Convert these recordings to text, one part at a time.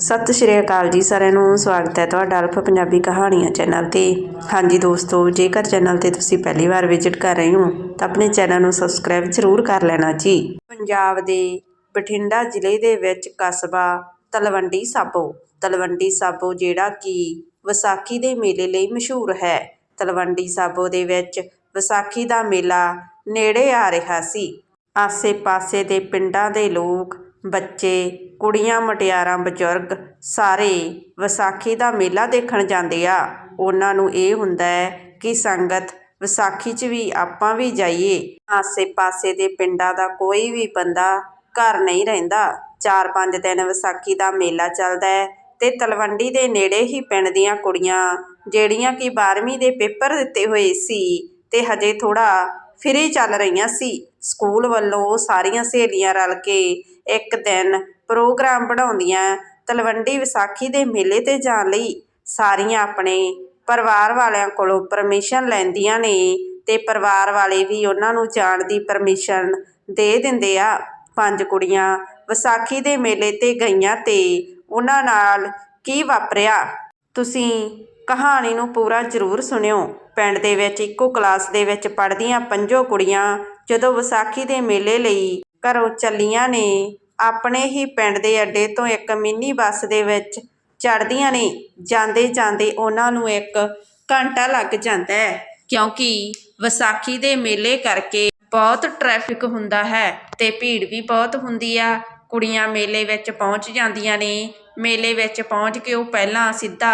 ਸਤਿ ਸ਼੍ਰੀ ਅਕਾਲ ਜੀ ਸਾਰਿਆਂ ਨੂੰ, ਸਵਾਗਤ ਹੈ ਤੁਹਾਡਾ ਅਲਫ ਪੰਜਾਬੀ ਕਹਾਣੀਆਂ ਚੈਨਲ ਤੇ। ਹਾਂਜੀ ਦੋਸਤੋ, ਜੇਕਰ ਚੈਨਲ ਤੇ ਤੁਸੀਂ ਪਹਿਲੀ ਵਾਰ ਵਿਜ਼ਿਟ ਕਰ ਰਹੇ ਹੋ, ਤਾਂ ਆਪਣੇ ਚੈਨਲ ਨੂੰ ਸਬਸਕ੍ਰਾਈਬ ਜ਼ਰੂਰ ਕਰ ਲੈਣਾ ਜੀ। ਪੰਜਾਬ ਦੇ ਬਠਿੰਡਾ ਜ਼ਿਲ੍ਹੇ ਦੇ ਵਿੱਚ ਕਸਬਾ ਤਲਵੰਡੀ ਸਾਬੋ। ਤਲਵੰਡੀ ਸਾਬੋ ਜਿਹੜਾ ਕਿ ਵਿਸਾਖੀ ਦੇ ਮੇਲੇ ਲਈ ਮਸ਼ਹੂਰ ਹੈ। ਤਲਵੰਡੀ ਸਾਬੋ ਦੇ ਵਿੱਚ ਵਿਸਾਖੀ ਦਾ ਮੇਲਾ ਨੇੜੇ ਆ ਰਿਹਾ ਸੀ। ਆਸੇ-ਪਾਸੇ ਦੇ ਪਿੰਡਾਂ ਦੇ ਲੋਕ ਬੱਚੇ, ਕੁੜੀਆਂ, ਮੁਟਿਆਰਾਂ, ਬਜ਼ੁਰਗ ਸਾਰੇ ਵਿਸਾਖੀ ਦਾ ਮੇਲਾ ਦੇਖਣ ਜਾਂਦੇ ਆ। ਉਹਨਾਂ ਨੂੰ ਇਹ ਹੁੰਦਾ ਹੈ ਕਿ ਸੰਗਤ ਵਿਸਾਖੀ 'ਚ ਵੀ ਆਪਾਂ ਵੀ ਜਾਈਏ। ਆਸੇ-ਪਾਸੇ ਦੇ ਪਿੰਡਾਂ ਦਾ ਕੋਈ ਵੀ ਬੰਦਾ ਘਰ ਨਹੀਂ ਰਹਿੰਦਾ। ਚਾਰ ਪੰਜ ਦਿਨ ਵਿਸਾਖੀ ਦਾ ਮੇਲਾ ਚੱਲਦਾ ਹੈ ਤੇ ਤਲਵੰਡੀ ਦੇ ਨੇੜੇ ਹੀ ਪਿੰਡ ਦੀਆਂ ਕੁੜੀਆਂ, ਜਿਹੜੀਆਂ ਕਿ 12ਵੀਂ ਦੇ ਪੇਪਰ ਦਿੱਤੇ ਹੋਏ ਸੀ ਤੇ ਹਜੇ ਥੋੜਾ ਫਿਰੀ ਚੱਲ ਰਹੀਆਂ ਸੀ, ਸਕੂਲ ਵੱਲੋਂ ਉਹ ਸਾਰੀਆਂ ਸਹੇਲੀਆਂ ਰਲ ਕੇ ਇੱਕ ਦਿਨ ਪ੍ਰੋਗਰਾਮ ਬਣਾਉਂਦੀਆਂ ਤਲਵੰਡੀ ਵਿਸਾਖੀ ਦੇ ਮੇਲੇ ਤੇ ਜਾਣ ਲਈ ਸਾਰੀਆਂ ਆਪਣੇ ਪਰਿਵਾਰ ਵਾਲਿਆਂ ਕੋਲੋਂ ਪਰਮਿਸ਼ਨ ਲੈਂਦੀਆਂ ਨੇ ਅਤੇ ਪਰਿਵਾਰ ਵਾਲੇ ਵੀ ਉਹਨਾਂ ਨੂੰ ਜਾਣ ਦੀ ਪਰਮਿਸ਼ਨ ਦੇ ਦਿੰਦੇ ਆ। ਪੰਜ ਕੁੜੀਆਂ ਵਿਸਾਖੀ ਦੇ ਮੇਲੇ ਤੇ ਗਈਆਂ ਅਤੇ ਉਹਨਾਂ ਨਾਲ ਕੀ ਵਾਪਰਿਆ? ਤੁਸੀਂ ਕਹਾਣੀ ਨੂੰ ਪੂਰਾ ਜ਼ਰੂਰ ਸੁਣਿਓ। ਪਿੰਡ ਦੇ ਵਿੱਚ ਇੱਕੋ ਕਲਾਸ ਦੇ ਵਿੱਚ ਪੜ੍ਹਦੀਆਂ ਪੰਜੋ ਕੁੜੀਆਂ ਜਦੋਂ ਵਿਸਾਖੀ ਦੇ ਮੇਲੇ ਲਈ ਘਰੋਂ ਚੱਲੀਆਂ ਨੇ। ਆਪਣੇ ਹੀ ਪਿੰਡ ਦੇ ਅੱਡੇ ਤੋਂ ਇੱਕ ਮਿੰਨੀ ਬੱਸ ਦੇ ਵਿੱਚ ਚੜ੍ਹਦੀਆਂ ਨੇ। ਜਾਂਦੇ ਜਾਂਦੇ ਉਹਨਾਂ ਨੂੰ ਇੱਕ ਘੰਟਾ ਲੱਗ ਜਾਂਦਾ ਹੈ। ਕਿਉਂਕਿ ਵਿਸਾਖੀ ਦੇ ਮੇਲੇ ਕਰਕੇ ਬਹੁਤ ਟ੍ਰੈਫਿਕ ਹੁੰਦਾ ਹੈ ਤੇ ਭੀੜ ਵੀ ਬਹੁਤ ਹੁੰਦੀ ਆ। ਕੁੜੀਆਂ ਮੇਲੇ ਵਿੱਚ ਪਹੁੰਚ ਜਾਂਦੀਆਂ ਨੇ। ਮੇਲੇ ਵਿੱਚ ਪਹੁੰਚ ਕੇ ਉਹ ਪਹਿਲਾਂ ਸਿੱਧਾ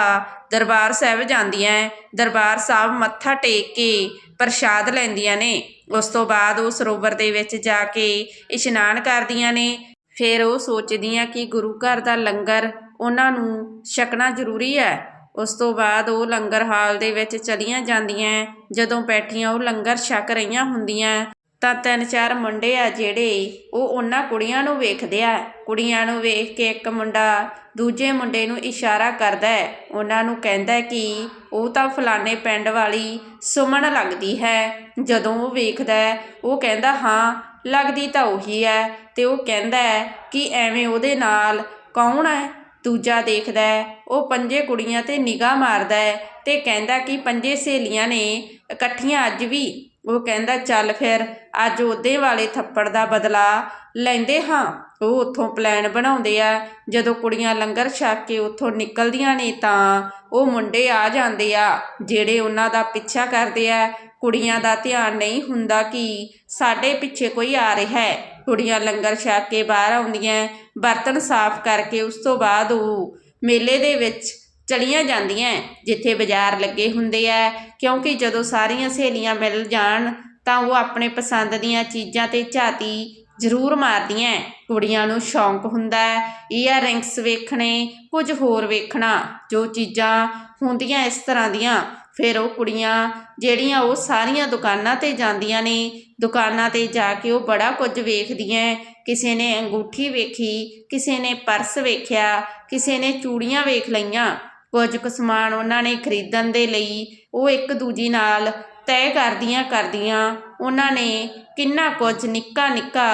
ਦਰਬਾਰ ਸਾਹਿਬ ਜਾਂਦੀਆਂ ਦਰਬਾਰ ਸਾਹਿਬ ਮੱਥਾ ਟੇਕ ਕੇ ਪ੍ਰਸ਼ਾਦ ਲੈਂਦੀਆਂ ਨੇ। ਉਸ ਤੋਂ ਬਾਅਦ ਉਹ ਸਰੋਵਰ ਦੇ ਵਿੱਚ ਜਾ ਕੇ ਇਸ਼ਨਾਨ ਕਰਦੀਆਂ ਨੇ। ਫਿਰ ਉਹ ਸੋਚਦੀਆਂ ਕਿ ਗੁਰੂ ਘਰ ਦਾ ਲੰਗਰ ਉਹਨਾਂ ਨੂੰ ਛਕਣਾ ਜ਼ਰੂਰੀ ਹੈ ਉਸ ਤੋਂ ਬਾਅਦ ਉਹ ਲੰਗਰ ਹਾਲ ਦੇ ਵਿੱਚ ਚਲੀਆਂ ਜਾਂਦੀਆਂ ਜਦੋਂ ਬੈਠੀਆਂ ਉਹ ਲੰਗਰ ਛਕ ਰਹੀਆਂ ਹੁੰਦੀਆਂ ਤਾਂ ਤਿੰਨ ਚਾਰ ਮੁੰਡੇ ਆ ਜਿਹੜੇ, ਉਹ ਉਹਨਾਂ ਕੁੜੀਆਂ ਨੂੰ ਵੇਖਦੇ ਆ। ਕੁੜੀਆਂ ਨੂੰ ਵੇਖ ਕੇ ਇੱਕ ਮੁੰਡਾ ਦੂਜੇ ਮੁੰਡੇ ਨੂੰ ਇਸ਼ਾਰਾ ਕਰਦਾ ਹੈ। ਉਹਨਾਂ ਨੂੰ ਕਹਿੰਦਾ ਕਿ ਉਹ ਤਾਂ ਫਲਾਣੇ ਪਿੰਡ ਵਾਲੀ ਸੁਮਨ ਲੱਗਦੀ ਹੈ। ਜਦੋਂ ਉਹ ਵੇਖਦਾ ਉਹ ਕਹਿੰਦਾ, ਹਾਂ, ਲੱਗਦੀ ਤਾਂ ਉਹੀ ਹੈ। ਤੇ ਉਹ ਕਹਿੰਦਾ ਕਿ ਐਵੇਂ ਉਹਦੇ ਨਾਲ ਕੌਣ ਹੈ? ਦੂਜਾ ਦੇਖਦਾ ਉਹ ਪੰਜੇ ਕੁੜੀਆਂ ਤੇ ਨਿਗਾਹ ਮਾਰਦਾ ਹੈ ਤੇ ਕਹਿੰਦਾ ਕਿ ਪੰਜੇ ਸਹੇਲੀਆਂ ਨੇ ਇਕੱਠੀਆਂ ਅੱਜ ਵੀ ਉਹ ਕਹਿੰਦਾ, ਚੱਲ ਫਿਰ, ਅੱਜ ਉਹਦੇ ਵਾਲੇ ਥੱਪੜ ਦਾ ਬਦਲਾ ਲੈਂਦੇ ਹਾਂ। ਉਹ ਉੱਥੋਂ ਪਲਾਨ ਬਣਾਉਂਦੇ ਆ, ਜਦੋਂ ਕੁੜੀਆਂ ਲੰਗਰ ਛਕ ਕੇ ਉੱਥੋਂ ਨਿਕਲਦੀਆਂ ਨੇ ਤਾਂ ਉਹ ਮੁੰਡੇ ਆ ਜਾਂਦੇ ਆ, ਜਿਹੜੇ ਉਹਨਾਂ ਦਾ ਪਿੱਛਾ ਕਰਦੇ ਆ। ਕੁੜੀਆਂ ਦਾ ਧਿਆਨ ਨਹੀਂ ਹੁੰਦਾ ਕਿ ਸਾਡੇ ਪਿੱਛੇ ਕੋਈ ਆ ਰਿਹਾ ਹੈ। ਕੁੜੀਆਂ ਲੰਗਰ ਛਕ ਕੇ ਬਾਹਰ ਆਉਂਦੀਆਂ, ਬਰਤਨ ਸਾਫ਼ ਕਰਕੇ ਉਸ ਤੋਂ ਬਾਅਦ ਉਹ ਮੇਲੇ ਦੇ ਵਿੱਚ ਚਲੀਆਂ ਜਾਂਦੀਆਂ ਜਿੱਥੇ ਬਾਜ਼ਾਰ ਲੱਗੇ ਹੁੰਦੇ ਆ ਕਿਉਂਕਿ ਜਦੋਂ ਸਾਰੀਆਂ ਸਹੇਲੀਆਂ ਮਿਲ ਜਾਣ, ਤਾਂ ਉਹ ਆਪਣੇ ਪਸੰਦ ਦੀਆਂ ਚੀਜ਼ਾਂ ਤੇ ਝਾਤੀ ਜ਼ਰੂਰ ਮਾਰਦੀਆਂ ਕੁੜੀਆਂ ਨੂੰ ਸ਼ੌਂਕ ਹੁੰਦਾ ਈਅਰ ਰਿੰਗਸ ਵੇਖਣੇ, ਕੁਝ ਹੋਰ ਵੇਖਣਾ, ਜੋ ਚੀਜ਼ਾਂ ਹੁੰਦੀਆਂ ਇਸ ਤਰ੍ਹਾਂ ਦੀਆਂ। ਫਿਰ ਉਹ ਕੁੜੀਆਂ ਜਿਹੜੀਆਂ ਉਹ ਸਾਰੀਆਂ ਦੁਕਾਨਾਂ ਤੇ ਜਾਂਦੀਆਂ ਨੇ, ਦੁਕਾਨਾਂ ਤੇ ਜਾ ਕੇ ਉਹ ਬੜਾ ਕੁਝ ਵੇਖਦੀਆਂ ਕਿਸੇ ਨੇ ਅੰਗੂਠੀ ਵੇਖੀ, ਕਿਸੇ ਨੇ ਪਰਸ ਵੇਖਿਆ, ਕਿਸੇ ਨੇ ਚੂੜੀਆਂ ਵੇਖ ਲਈਆਂ। ਕੁਝ ਕੁ ਸਮਾਨ ਉਹਨਾਂ ਨੇ ਖਰੀਦਣ ਦੇ ਲਈ ਉਹ ਇੱਕ ਦੂਜੀ ਨਾਲ ਤੈਅ ਕਰਦੀਆਂ ਕਰਦੀਆਂ ਉਹਨਾਂ ਨੇ ਕਿੰਨਾ ਕੁਝ ਨਿੱਕਾ ਨਿੱਕਾ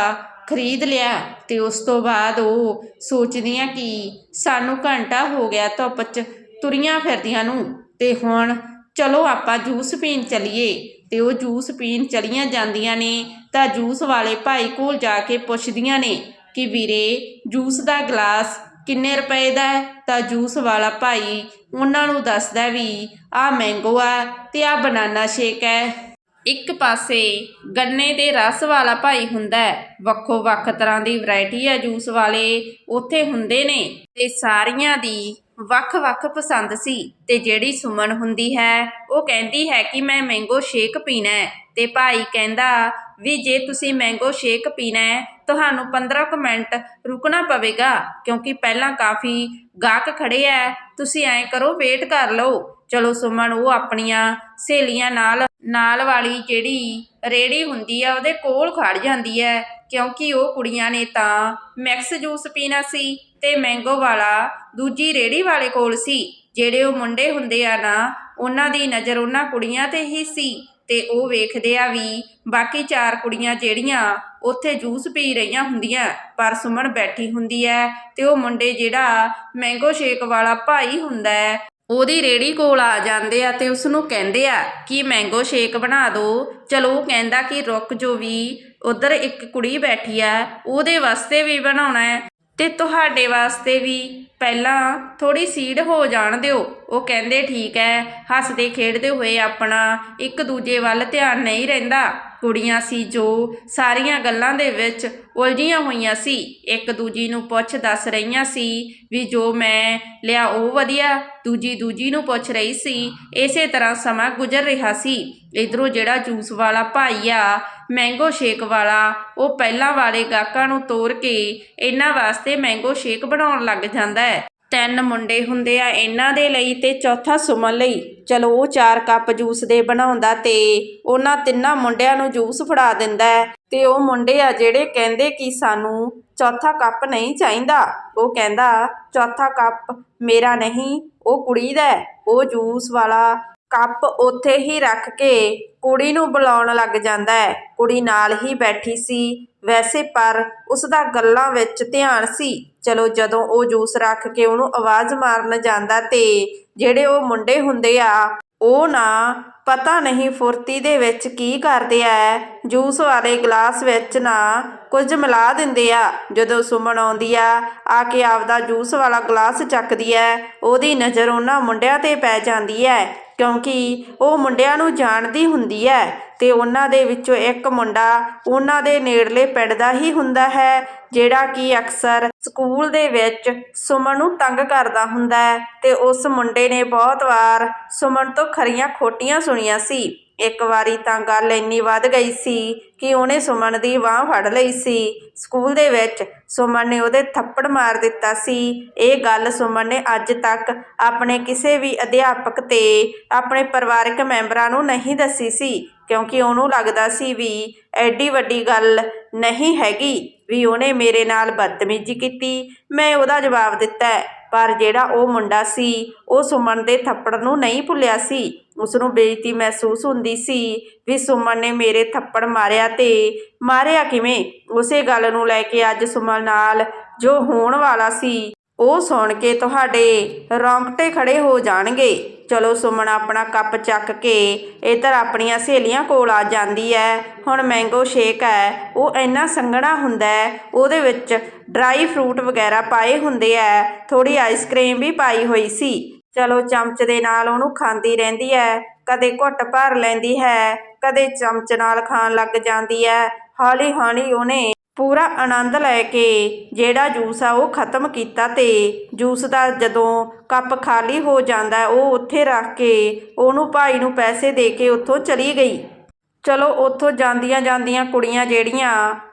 ਖਰੀਦ ਲਿਆ ਤੇ ਉਸ ਤੋਂ ਬਾਅਦ ਉਹ ਸੋਚਦੀਆਂ ਕਿ ਸਾਨੂੰ ਘੰਟਾ ਹੋ ਗਿਆ ਧੁੱਪ 'ਚ ਤੁਰੀਆਂ ਫਿਰਦੀਆਂ ਨੂੰ ਤੇ ਹੁਣ ਚਲੋ ਆਪਾਂ ਜੂਸ ਪੀਣ ਚਲੀਏ ਤੇ ਉਹ ਜੂਸ ਪੀਣ ਚਲੀਆਂ ਜਾਂਦੀਆਂ ਨੇ ਤਾਂ ਜੂਸ ਵਾਲੇ ਭਾਈ ਕੋਲ ਜਾ ਕੇ ਪੁੱਛਦੀਆਂ ਨੇ ਕਿ ਵੀਰੇ ਜੂਸ ਦਾ ਗਲਾਸ ਕਿੰਨੇ ਰੁਪਏ ਦਾ ਹੈ? ਤਾਂ ਜੂਸ ਵਾਲਾ ਭਾਈ ਉਹਨਾਂ ਨੂੰ ਦੱਸਦਾ ਵੀ, ਆਹ ਮੈਂਗੋ ਆ ਤੇ ਆਹ ਬਨਾਨਾ ਸ਼ੇਕ ਹੈ। ਇੱਕ ਪਾਸੇ ਗੰਨੇ ਦੇ ਰਸ ਵਾਲਾ ਭਾਈ ਹੁੰਦਾ ਹੈ। ਵੱਖੋ ਵੱਖ ਤਰ੍ਹਾਂ ਦੀ ਵੈਰਾਈਟੀ ਹੈ ਜੂਸ ਵਾਲੇ, ਉੱਥੇ ਹੁੰਦੇ ਨੇ ਤੇ ਸਾਰੀਆਂ ਦੀ ਵੱਖ-ਵੱਖ ਪਸੰਦ ਸੀ ਤੇ ਜਿਹੜੀ ਸੁਮਨ ਹੁੰਦੀ ਹੈ, ਉਹ ਕਹਿੰਦੀ ਹੈ ਕਿ ਮੈਂ ਮੈਂਗੋ ਸ਼ੇਕ ਪੀਣਾ ਹੈ ਤੇ ਭਾਈ ਕਹਿੰਦਾ, ਵੀ ਜੇ ਤੁਸੀਂ ਮੈਂਗੋ ਸ਼ੇਕ ਪੀਣਾ ਹੈ ਤੁਹਾਨੂੰ 15 ਕੁ ਮਿੰਟ ਰੁਕਣਾ ਪਵੇਗਾ, ਕਿਉਂਕਿ ਪਹਿਲਾਂ ਕਾਫੀ ਗਾਹਕ ਖੜੇ ਐ। ਤੁਸੀਂ ਐਂ ਕਰੋ ਵੇਟ ਕਰ ਲਓ। ਚਲੋ ਸੁਮਨ, ਉਹ ਆਪਣੀਆਂ ਸਹੇਲੀਆਂ ਨਾਲ ਨਾਲ ਵਾਲੀ ਜਿਹੜੀ ਰੇੜੀ ਹੁੰਦੀ ਆ, ਉਹਦੇ ਕੋਲ ਖੜ ਜਾਂਦੀ ਹੈ ਕਿਉਂਕਿ ਉਹ ਕੁੜੀਆਂ ਨੇ ਤਾਂ ਮੈਕਸ ਜੂਸ ਪੀਣਾ ਸੀ ਤੇ ਮੈਂਗੋ ਵਾਲਾ ਦੂਜੀ ਰੇੜੀ ਵਾਲੇ ਕੋਲ ਸੀ। ਜਿਹੜੇ ਉਹ ਮੁੰਡੇ ਹੁੰਦੇ ਆ ਨਾ, ਉਹਨਾਂ ਦੀ ਨਜ਼ਰ ਉਹਨਾਂ ਕੁੜੀਆਂ ਤੇ ਹੀ ਸੀ। ਤੇ ਉਹ ਵੇਖਦੇ ਆ ਵੀ ਬਾਕੀ ਚਾਰ ਕੁੜੀਆਂ ਜਿਹੜੀਆਂ ਉੱਥੇ ਜੂਸ ਪੀ ਰਹੀਆਂ ਹੁੰਦੀਆਂ, ਪਰ ਸੁਮਨ ਬੈਠੀ ਹੁੰਦੀ ਹੈ ਤੇ ਉਹ ਮੁੰਡੇ ਜਿਹੜਾ ਮੈਂਗੋ ਸ਼ੇਕ ਵਾਲਾ ਭਾਈ ਹੁੰਦਾ ਹੈ ਉਹਦੀ ਰੇੜੀ ਕੋਲ ਆ ਜਾਂਦੇ ਆ ਤੇ ਉਸ ਨੂੰ ਕਹਿੰਦੇ ਆ ਕਿ ਮੈਂਗੋ ਸ਼ੇਕ ਬਣਾ ਦਿਓ ਚਲੋ ਉਹ ਕਹਿੰਦਾ ਕਿ ਰੁਕ ਜੋ ਵੀ, ਉਧਰ ਇੱਕ ਕੁੜੀ ਬੈਠੀ ਆ ਉਹਦੇ ਵਾਸਤੇ ਵੀ ਬਣਾਉਣਾ ਹੈ ਅਤੇ ਤੁਹਾਡੇ ਵਾਸਤੇ ਵੀ ਪਹਿਲਾਂ ਥੋੜ੍ਹੀ ਸੀਡ ਹੋ ਜਾਣ ਦਿਓ। ਉਹ ਕਹਿੰਦੇ ਠੀਕ ਹੈ, ਹੱਸਦੇ ਖੇਡਦੇ ਹੋਏ ਆਪਣਾ ਇੱਕ ਦੂਜੇ ਵੱਲ ਧਿਆਨ ਨਹੀਂ ਰਹਿੰਦਾ। ਕੁੜੀਆਂ ਸੀ ਜੋ ਸਾਰੀਆਂ ਗੱਲਾਂ ਦੇ ਵਿੱਚ ਉਲਝੀਆਂ ਹੋਈਆਂ ਸੀ। ਇੱਕ ਦੂਜੀ ਨੂੰ ਪੁੱਛ ਦੱਸ ਰਹੀਆਂ ਸੀ ਵੀ ਜੋ ਮੈਂ ਲਿਆ ਉਹ ਵਧੀਆ, ਦੂਜੀ ਦੂਜੀ ਨੂੰ ਪੁੱਛ ਰਹੀ ਸੀ। ਇਸੇ ਤਰ੍ਹਾਂ ਸਮਾਂ ਗੁਜ਼ਰ ਰਿਹਾ ਸੀ। ਇਧਰੋਂ ਜਿਹੜਾ ਜੂਸ ਵਾਲਾ ਭਾਈ ਆ, ਮੈਂਗੋ ਸ਼ੇਕ ਵਾਲਾ, ਉਹ ਪਹਿਲਾਂ ਵਾਲੇ ਗਾਹਕਾਂ ਨੂੰ ਤੋਰ ਕੇ ਇਹਨਾਂ ਵਾਸਤੇ ਮੈਂਗੋ ਸ਼ੇਕ ਬਣਾਉਣ ਲੱਗ ਜਾਂਦਾ ਹੈ। ਤਿੰਨ ਮੁੰਡੇ ਹੁੰਦੇ ਆ, ਇਹਨਾਂ ਦੇ ਲਈ ਤੇ ਚੌਥਾ ਸੁਮਨ ਲਈ। ਚਲੋ, ਉਹ ਚਾਰ ਕੱਪ ਜੂਸ ਦੇ ਬਣਾਉਂਦਾ ਤੇ ਉਹਨਾਂ ਤਿੰਨਾਂ ਮੁੰਡਿਆਂ ਨੂੰ ਜੂਸ ਫੜਾ ਦਿੰਦਾ ਹੈ ਤੇ ਉਹ ਮੁੰਡੇ ਆ ਜਿਹੜੇ ਕਹਿੰਦੇ ਕਿ ਸਾਨੂੰ ਚੌਥਾ ਕੱਪ ਨਹੀਂ ਚਾਹੀਦਾ। ਉਹ ਕਹਿੰਦਾ, ਚੌਥਾ ਕੱਪ ਮੇਰਾ ਨਹੀਂ, ਉਹ ਕੁੜੀ ਦਾ ਉਹ ਜੂਸ ਵਾਲਾ ਕੱਪ ਉੱਥੇ ਹੀ ਰੱਖ ਕੇ ਕੁੜੀ ਨੂੰ ਬੁਲਾਉਣ ਲੱਗ ਜਾਂਦਾ ਹੈ। ਕੁੜੀ ਨਾਲ ਹੀ ਬੈਠੀ ਸੀ। ਵੈਸੇ ਪਰ ਉਸ ਦਾ ਗੱਲਾਂ ਵਿੱਚ ਧਿਆਨ ਸੀ। ਚਲੋ ਜਦੋਂ ਉਹ ਜੂਸ ਰੱਖ ਕੇ ਉਹਨੂੰ ਆਵਾਜ਼ ਮਾਰਨ ਜਾਂਦਾ ਤੇ ਜਿਹੜੇ ਉਹ ਮੁੰਡੇ ਹੁੰਦੇ ਆ, ਉਹ ਨਾ ਪਤਾ ਨਹੀਂ ਫੁਰਤੀ ਦੇ ਵਿੱਚ ਕੀ ਕਰਦੇ ਆ। ਜੂਸ ਵਾਲੇ ਗਲਾਸ ਵਿੱਚ ਨਾ ਕੁਝ ਮਿਲਾ ਦਿੰਦੇ ਆ। ਜਦੋਂ ਸੁਮਨ ਆਉਂਦੀ ਆ ਆ ਕੇ ਆਪਦਾ ਜੂਸ ਵਾਲਾ ਗਲਾਸ ਚੱਕਦੀ ਐ ਉਹਦੀ ਨਜ਼ਰ ਉਹਨਾਂ ਮੁੰਡਿਆਂ ਤੇ ਪੈ ਜਾਂਦੀ ਐ ਕਿਉਂਕਿ ਉਹ ਮੁੰਡਿਆਂ ਨੂੰ ਜਾਣਦੀ ਹੁੰਦੀ ਹੈ ਅਤੇ ਉਹਨਾਂ ਦੇ ਵਿੱਚੋਂ ਇੱਕ ਮੁੰਡਾ ਉਹਨਾਂ ਦੇ ਨੇੜਲੇ ਪਿੰਡ ਦਾ ਹੀ ਹੁੰਦਾ ਹੈ, ਜਿਹੜਾ ਕਿ ਅਕਸਰ ਸਕੂਲ ਦੇ ਵਿੱਚ ਸੁਮਨ ਨੂੰ ਤੰਗ ਕਰਦਾ ਹੁੰਦਾ ਹੈ ਤੇ ਉਸ ਮੁੰਡੇ ਨੇ ਬਹੁਤ ਵਾਰ ਸੁਮਨ ਤੋਂ ਖਰੀਆਂ ਖੋਟੀਆਂ ਸੁਣੀਆਂ ਸੀ। ਇੱਕ ਵਾਰੀ ਤਾਂ ਗੱਲ ਇੰਨੀ ਵੱਧ ਗਈ ਸੀ ਕਿ ਉਹਨੇ ਸੁਮਨ ਦੀ ਬਾਹ ਫੜ ਲਈ ਸੀ। ਸਕੂਲ ਦੇ ਵਿੱਚ ਸੁਮਨ ਨੇ ਉਹਦੇ ਥੱਪੜ ਮਾਰ ਦਿੱਤਾ ਸੀ। ਇਹ ਗੱਲ ਸੁਮਨ ਨੇ ਅੱਜ ਤੱਕ ਆਪਣੇ ਕਿਸੇ ਵੀ ਅਧਿਆਪਕ ਤੇ ਆਪਣੇ ਪਰਿਵਾਰਕ ਮੈਂਬਰਾਂ ਨੂੰ ਨਹੀਂ ਦੱਸੀ ਸੀ, ਕਿਉਂਕਿ ਉਹਨੂੰ ਲੱਗਦਾ ਸੀ ਵੀ ਐਡੀ ਵੱਡੀ ਗੱਲ ਨਹੀਂ ਹੈਗੀ ਵੀ ਉਹਨੇ ਮੇਰੇ ਨਾਲ ਬਦਤਮੀਜ਼ੀ ਕੀਤੀ। ਮੈਂ ਉਹਦਾ ਜਵਾਬ ਦਿੱਤਾ ਪਰ ਜਿਹੜਾ ਉਹ ਮੁੰਡਾ ਸੀ, ਉਹ ਸੁਮਨ ਦੇ ਥੱਪੜ ਨੂੰ ਨਹੀਂ ਭੁੱਲਿਆ ਸੀ। ਉਸ ਨੂੰ ਬੇਇੱਜ਼ਤੀ ਮਹਿਸੂਸ ਹੁੰਦੀ ਸੀ ਵੀ ਸੁਮਨ ਨੇ ਮੇਰੇ ਥੱਪੜ ਮਾਰਿਆ ਤੇ ਮਾਰਿਆ ਕਿਵੇਂ? ਉਸੇ ਗੱਲ ਨੂੰ ਲੈ ਕੇ ਅੱਜ ਸੁਮਨ ਨਾਲ ਜੋ ਹੋਣ ਵਾਲਾ ਸੀ ਉਹ ਸੁਣ ਕੇ ਤੁਹਾਡੇ ਰੌਂਗਟੇ ਖੜੇ ਹੋ ਜਾਣਗੇ। ਚਲੋ ਸੁਮਨ, ਆਪਣਾ ਕੱਪ ਚੱਕ ਕੇ ਇੱਧਰ ਆਪਣੀਆਂ ਸਹੇਲੀਆਂ ਕੋਲ ਆ ਜਾਂਦੀ ਹੈ ਹੁਣ ਮੈਂਗੋ ਸ਼ੇਕ ਹੈ ਉਹ ਇੰਨਾ ਸੰਘਣਾ ਹੁੰਦਾ ਹੈ ਉਹਦੇ ਵਿੱਚ ਡਰਾਈ ਫਰੂਟ ਵਗੈਰਾ ਪਾਏ ਹੁੰਦੇ ਆ ਥੋੜੀ ਆਈਸਕ੍ਰੀਮ ਵੀ ਪਾਈ ਹੋਈ ਸੀ। ਚਲੋ ਚਮਚ ਦੇ ਨਾਲ ਉਹਨੂੰ ਖਾਂਦੀ ਰਹਿੰਦੀ ਹੈ ਕਦੇ ਘੁੱਟ ਭਰ ਲੈਂਦੀ ਹੈ, ਕਦੇ ਚਮਚ ਨਾਲ ਖਾਣ ਲੱਗ ਜਾਂਦੀ ਹੈ ਹੌਲੀ ਹੌਲੀ ਉਹਨੇ ਪੂਰਾ ਆਨੰਦ ਲੈ ਕੇ ਜਿਹੜਾ ਜੂਸ ਆ ਉਹ ਖਤਮ ਕੀਤਾ ਅਤੇ ਜੂਸ ਦਾ ਜਦੋਂ ਕੱਪ ਖਾਲੀ ਹੋ ਜਾਂਦਾ, ਉਹ ਉੱਥੇ ਰੱਖ ਕੇ ਉਹਨੂੰ ਭਾਈ ਨੂੰ ਪੈਸੇ ਦੇ ਕੇ ਉੱਥੋਂ ਚਲੀ ਗਈ। ਚਲੋ, ਉੱਥੋਂ ਜਾਂਦੀਆਂ ਜਾਂਦੀਆਂ ਕੁੜੀਆਂ ਜਿਹੜੀਆਂ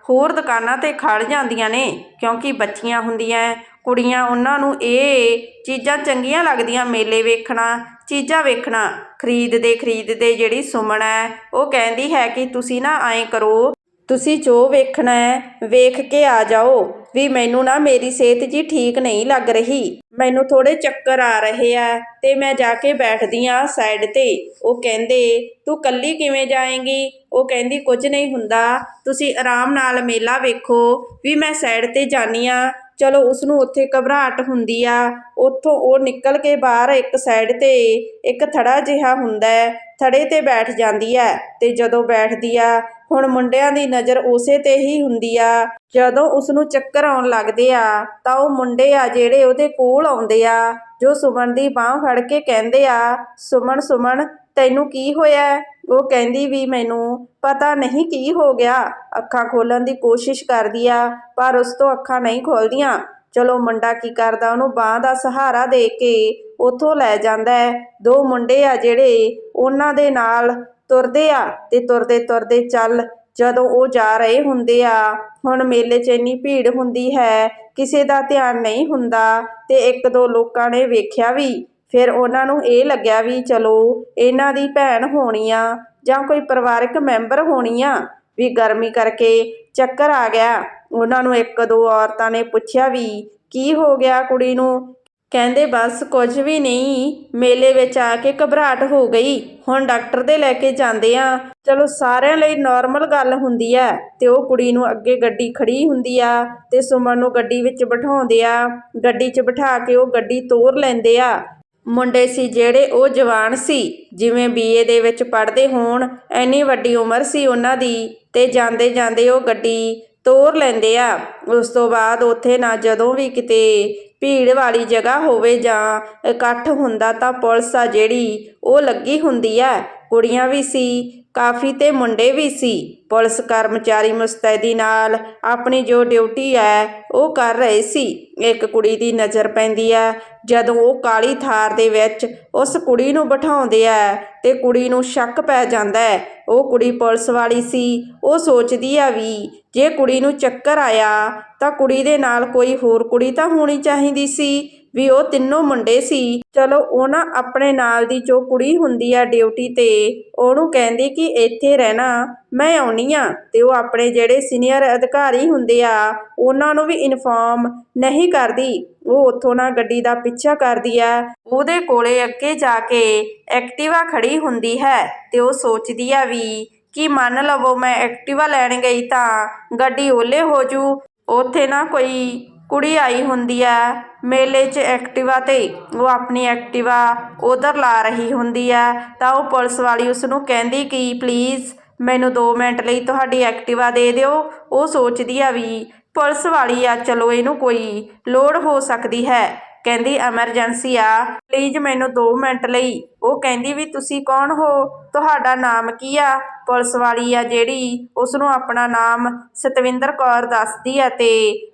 ਹੋਰ ਦੁਕਾਨਾਂ ਤੇ ਖੜ ਜਾਂਦੀਆਂ ਨੇ, ਕਿਉਂਕਿ ਬੱਚੀਆਂ ਹੁੰਦੀਆਂ, ਕੁੜੀਆਂ ਉਹਨਾਂ ਨੂੰ ਇਹ ਚੀਜ਼ਾਂ ਚੰਗੀਆਂ ਲੱਗਦੀਆਂ, ਮੇਲੇ ਵੇਖਣਾ, ਚੀਜ਼ਾਂ ਵੇਖਣਾ। ਖਰੀਦਦੇ ਖਰੀਦਦੇ ਜਿਹੜੀ ਸੁਮਨ ਹੈ, ਉਹ ਕਹਿੰਦੀ ਹੈ ਕਿ ਤੁਸੀਂ ਨਾ ਐਂ ਕਰੋ ਤੁਸੀਂ ਜੋ ਵੇਖਣਾ ਹੈ, ਵੇਖ ਕੇ ਆ ਜਾਓ। ਵੀ ਮੈਨੂੰ ਨਾ ਮੇਰੀ ਸਿਹਤ ਜੀ ਠੀਕ ਨਹੀਂ ਲੱਗ ਰਹੀ। ਮੈਨੂੰ ਥੋੜੇ ਚੱਕਰ ਆ ਰਹੇ ਆ ਤੇ ਮੈਂ ਜਾ ਕੇ ਬੈਠਦੀ ਆ ਸਾਈਡ ਤੇ। ਉਹ ਕਹਿੰਦੇ, ਤੂੰ ਕੱਲੀ ਕਿਵੇਂ ਜਾਏਂਗੀ? ਉਹ ਕਹਿੰਦੀ, ਕੁਝ ਨਹੀਂ ਹੁੰਦਾ। ਤੁਸੀਂ ਆਰਾਮ ਨਾਲ ਮੇਲਾ ਵੇਖੋ। ਵੀ ਮੈਂ ਸਾਈਡ ਤੇ ਜਾਨੀ ਆ ਚਲੋ ਉਸ ਨੂੰ ਉੱਥੇ ਘਬਰਾਹਟ ਹੁੰਦੀ ਆ। ਉੱਥੋਂ ਉਹ ਨਿਕਲ ਕੇ ਬਾਹਰ ਇੱਕ ਸਾਈਡ ਤੇ ਇੱਕ ਥੜਾ ਜਿਹਾ ਹੁੰਦਾ ਥੜੇ ਤੇ ਬੈਠ ਜਾਂਦੀ ਹੈ ਤੇ ਜਦੋਂ ਬੈਠਦੀ ਆ ਹੁਣ ਮੁੰਡਿਆਂ ਦੀ ਨਜ਼ਰ ਉਸੇ ਤੇ ਹੀ ਹੁੰਦੀ ਆ। ਜਦੋਂ ਉਸ ਨੂੰ ਚੱਕਰ ਆਉਣ ਲੱਗਦੇ ਆ, ਤਾਂ ਉਹ ਮੁੰਡੇ ਆ ਜਿਹੜੇ ਉਹਦੇ ਕੋਲ ਆਉਂਦੇ ਆ, ਜੋ ਸੁਮਨ ਦੀ ਬਾਹ ਫੜ ਕੇ ਕਹਿੰਦੇ ਆ, ਸੁਮਨ ਸੁਮਨ, ਤੈਨੂੰ ਕੀ ਹੋਇਆ? ਉਹ ਕਹਿੰਦੀ ਵੀ ਮੈਨੂੰ, ਪਤਾ ਨਹੀਂ ਕੀ ਹੋ ਗਿਆ। ਅੱਖਾਂ ਖੋਲਣ ਦੀ ਕੋਸ਼ਿਸ਼ ਕਰਦੀ ਆ, ਪਰ ਉਸ ਤੋਂ ਅੱਖਾਂ ਨਹੀਂ ਖੋਲਦੀਆਂ। ਚਲੋ ਮੁੰਡਾ ਕੀ ਕਰਦਾ, ਉਹਨੂੰ ਬਾਹ ਦਾ ਸਹਾਰਾ ਦੇ ਕੇ ਉਥੋਂ ਲੈ ਜਾਂਦਾ ਹੈ। ਦੋ ਮੁੰਡੇ ਆ ਜਿਹੜੇ, ਉਹਨਾਂ ਦੇ ਨਾਲ ਤੁਰਦੇ ਆ ਤੇ ਤੁਰਦੇ ਤੁਰਦੇ ਚੱਲ ਜਦੋਂ ਉਹ ਜਾ ਰਹੇ ਹੁੰਦੇ ਆ, ਹੁਣ ਮੇਲੇ 'ਚ ਇੰਨੀ ਭੀੜ ਹੁੰਦੀ ਹੈ, ਕਿਸੇ ਦਾ ਧਿਆਨ ਨਹੀਂ ਹੁੰਦਾ ਤੇ ਇੱਕ ਦੋ ਲੋਕਾਂ ਨੇ ਵੇਖਿਆ ਵੀ, ਫਿਰ ਉਹਨਾਂ ਨੂੰ ਇਹ ਲੱਗਿਆ ਵੀ ਚਲੋ ਇਹਨਾਂ ਦੀ ਭੈਣ ਹੋਣੀ ਆ ਜਾਂ ਕੋਈ ਪਰਿਵਾਰਕ ਮੈਂਬਰ ਹੋਣੀ ਆ, ਵੀ ਗਰਮੀ ਕਰਕੇ ਚੱਕਰ ਆ ਗਿਆ। ਉਹਨਾਂ ਨੂੰ ਇੱਕ ਦੋ ਔਰਤਾਂ ਨੇ ਪੁੱਛਿਆ ਵੀ, ਕੀ ਹੋ ਗਿਆ ਕੁੜੀ ਨੂੰ? ਕਹਿੰਦੇ ਬਸ ਕੁਝ ਵੀ ਨਹੀਂ। ਮੇਲੇ ਵਿੱਚ ਆ ਕੇ ਘਬਰਾਹਟ ਹੋ ਗਈ। ਹੁਣ ਡਾਕਟਰ ਦੇ ਲੈ ਕੇ ਜਾਂਦੇ ਆ। ਚਲੋ ਸਾਰਿਆਂ ਲਈ ਨਾਰਮਲ ਗੱਲ ਹੁੰਦੀ ਆ। ਤੇ ਉਹ ਕੁੜੀ ਨੂੰ ਅੱਗੇ ਗੱਡੀ ਖੜੀ ਹੁੰਦੀ ਆ ਤੇ ਸੁਮਨ ਨੂੰ ਗੱਡੀ ਵਿੱਚ ਬਿਠਾਉਂਦੇ ਆ। ਗੱਡੀ 'ਚ ਬਿਠਾ ਕੇ ਉਹ ਗੱਡੀ ਤੋਰ ਲੈਂਦੇ ਆ। ਮੁੰਡੇ ਸੀ ਜਿਹੜੇ ਉਹ ਜਵਾਨ ਸੀ। ਜਿਵੇਂ ਬੀਏ ਦੇ ਵਿੱਚ ਪੜ੍ਹਦੇ ਹੋਣ ਐਨੀ ਵੱਡੀ ਉਮਰ ਸੀ ਉਹਨਾਂ ਦੀ ਤੇ ਜਾਂਦੇ ਜਾਂਦੇ ਉਹ ਗੱਡੀ ਤੋਰ ਲੈਂਦੇ ਆ। ਉਸ ਤੋਂ ਬਾਅਦ ਉੱਥੇ ਨਾ ਜਦੋਂ ਵੀ ਕਿਤੇ ਭੀੜ ਵਾਲੀ ਜਗ੍ਹਾ ਹੋਵੇ ਜਾਂ ਇਕੱਠ ਹੁੰਦਾ ਤਾਂ ਪੁਲਿਸ ਆ ਜਿਹੜੀ, ਉਹ ਲੱਗੀ ਹੁੰਦੀ ਹੈ ਕੁੜੀਆਂ ਵੀ ਸੀ, ਕਾਫੀ ਤੇ ਮੁੰਡੇ ਵੀ ਸੀ। ਪੁਲਿਸ ਕਰਮਚਾਰੀ ਮੁਸਤੈਦੀ ਨਾਲ ਆਪਣੀ ਜੋ ਡਿਊਟੀ ਹੈ ਉਹ ਕਰ ਰਹੇ ਸੀ। ਇੱਕ ਕੁੜੀ ਦੀ ਨਜ਼ਰ ਪੈਂਦੀ ਹੈ ਜਦੋਂ ਉਹ ਕਾਲੀ ਥਾਰ ਦੇ ਵਿੱਚ ਉਸ ਕੁੜੀ ਨੂੰ ਬਿਠਾਉਂਦੇ ਆ ਤੇ ਕੁੜੀ ਨੂੰ ਸ਼ੱਕ ਪੈ ਜਾਂਦਾ ਹੈ ਉਹ ਕੁੜੀ ਪੁਲਿਸ ਵਾਲੀ ਸੀ। ਉਹ ਸੋਚਦੀ ਆ ਵੀ ਜੇ ਕੁੜੀ ਨੂੰ ਚੱਕਰ ਆਇਆ ਤਾਂ ਕੁੜੀ ਦੇ ਨਾਲ ਕੋਈ ਹੋਰ ਕੁੜੀ ਤਾਂ ਹੋਣੀ ਚਾਹੀਦੀ ਸੀ, ਵੀ ਉਹ ਤਿੰਨੋਂ ਮੁੰਡੇ ਸੀ। ਚਲੋ ਉਹਨਾਂ ਆਪਣੇ ਨਾਲ ਦੀ ਜੋ ਕੁੜੀ ਹੁੰਦੀ ਆ ਡਿਊਟੀ ਤੇ, ਉਹਨੂੰ ਕਹਿੰਦੀ ਕਿ ਇੱਥੇ ਰਹਿਣਾ, ਮੈਂ ਆਉਣੀ ਆ। ਤੇ ਉਹ ਆਪਣੇ ਜਿਹੜੇ ਸੀਨੀਅਰ ਅਧਿਕਾਰੀ ਹੁੰਦੇ ਆ, ਉਹਨਾਂ ਨੂੰ ਵੀ ਇਨਫੋਰਮ ਨਹੀਂ ਕਰਦੀ। ਉਹ ਉੱਥੋਂ ਨਾ ਗੱਡੀ ਦਾ ਪਿੱਛਾ ਕਰਦੀ ਆ। ਉਹਦੇ ਕੋਲੇ ਅੱਗੇ ਜਾ ਕੇ ਐਕਟਿਵਾ ਖੜੀ ਹੁੰਦੀ ਹੈ ਤੇ ਉਹ ਸੋਚਦੀ ਆ ਵੀ, ਕਿ ਮੰਨ ਲਵੋ ਮੈਂ ਐਕਟਿਵਾ ਲੈਣ ਗਈ ਤਾਂ ਗੱਡੀ ਓਲੇ ਹੋ ਜੂ। ਉੱਥੇ ਨਾ ਕੋਈ ਕੁੜੀ ਆਈ ਹੁੰਦੀ ਹੈ ਮੇਲੇ 'ਚ ਐਕਟਿਵਾ ਤੇ, ਉਹ ਆਪਣੀ ਐਕਟਿਵਾ ਉੱਧਰ ਲਾ ਰਹੀ ਹੁੰਦੀ ਹੈ ਤਾਂ ਉਹ ਪੁਲਿਸ ਵਾਲੀ ਉਸਨੂੰ ਕਹਿੰਦੀ ਕਿ ਪਲੀਜ਼ ਮੈਨੂੰ ਦੋ ਮਿੰਟ ਲਈ ਤੁਹਾਡੀ ਐਕਟਿਵਾ ਦੇ ਦਿਓ। ਉਹ ਸੋਚਦੀ ਆ ਵੀ ਪੁਲਿਸ ਵਾਲੀ ਆ, ਚਲੋ ਇਹਨੂੰ ਕੋਈ ਲੋੜ ਹੋ ਸਕਦੀ ਹੈ। ਕਹਿੰਦੀ ਐਮਰਜੈਂਸੀ ਆ। ਪਲੀਜ਼ ਮੈਨੂੰ 2 ਮਿੰਟ ਲਈ। ਉਹ ਕਹਿੰਦੀ ਵੀ, ਤੁਸੀਂ ਕੌਣ ਹੋ? ਤੁਹਾਡਾ ਨਾਮ ਕੀ ਆ? ਪੁਲਿਸ ਵਾਲੀ ਆ ਜਿਹੜੀ ਉਸ ਨੂੰ ਆਪਣਾ ਨਾਮ ਸਤਵਿੰਦਰ ਕੌਰ ਦੱਸਦੀ ਆ ਤੇ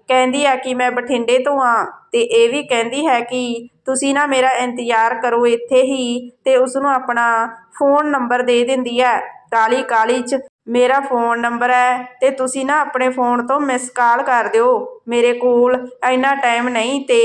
ਕਹਿੰਦੀ ਆ ਕਿ ਮੈਂ ਬਠਿੰਡੇ ਤੋਂ ਆ। ਤੇ ਇਹ ਵੀ ਕਹਿੰਦੀ ਹੈ ਕਿ ਤੁਸੀਂ ਨਾ ਮੇਰਾ ਇੰਤਜ਼ਾਰ ਕਰੋ ਇੱਥੇ ਹੀ ਤੇ ਉਸ ਨੂੰ ਆਪਣਾ ਫੋਨ ਨੰਬਰ ਦੇ ਦਿੰਦੀ ਆ। ਕਾਹਲੀ ਕਾਹਲੀ ਚ ਮੇਰਾ ਫੋਨ ਨੰਬਰ ਹੈ ਤੇ ਤੁਸੀਂ ਨਾ ਆਪਣੇ ਫੋਨ ਤੋਂ ਮਿਸ ਕਾਲ ਕਰ ਦਿਓ। ਮੇਰੇ ਕੋਲ ਇੰਨਾ ਟਾਈਮ ਨਹੀਂ ਤੇ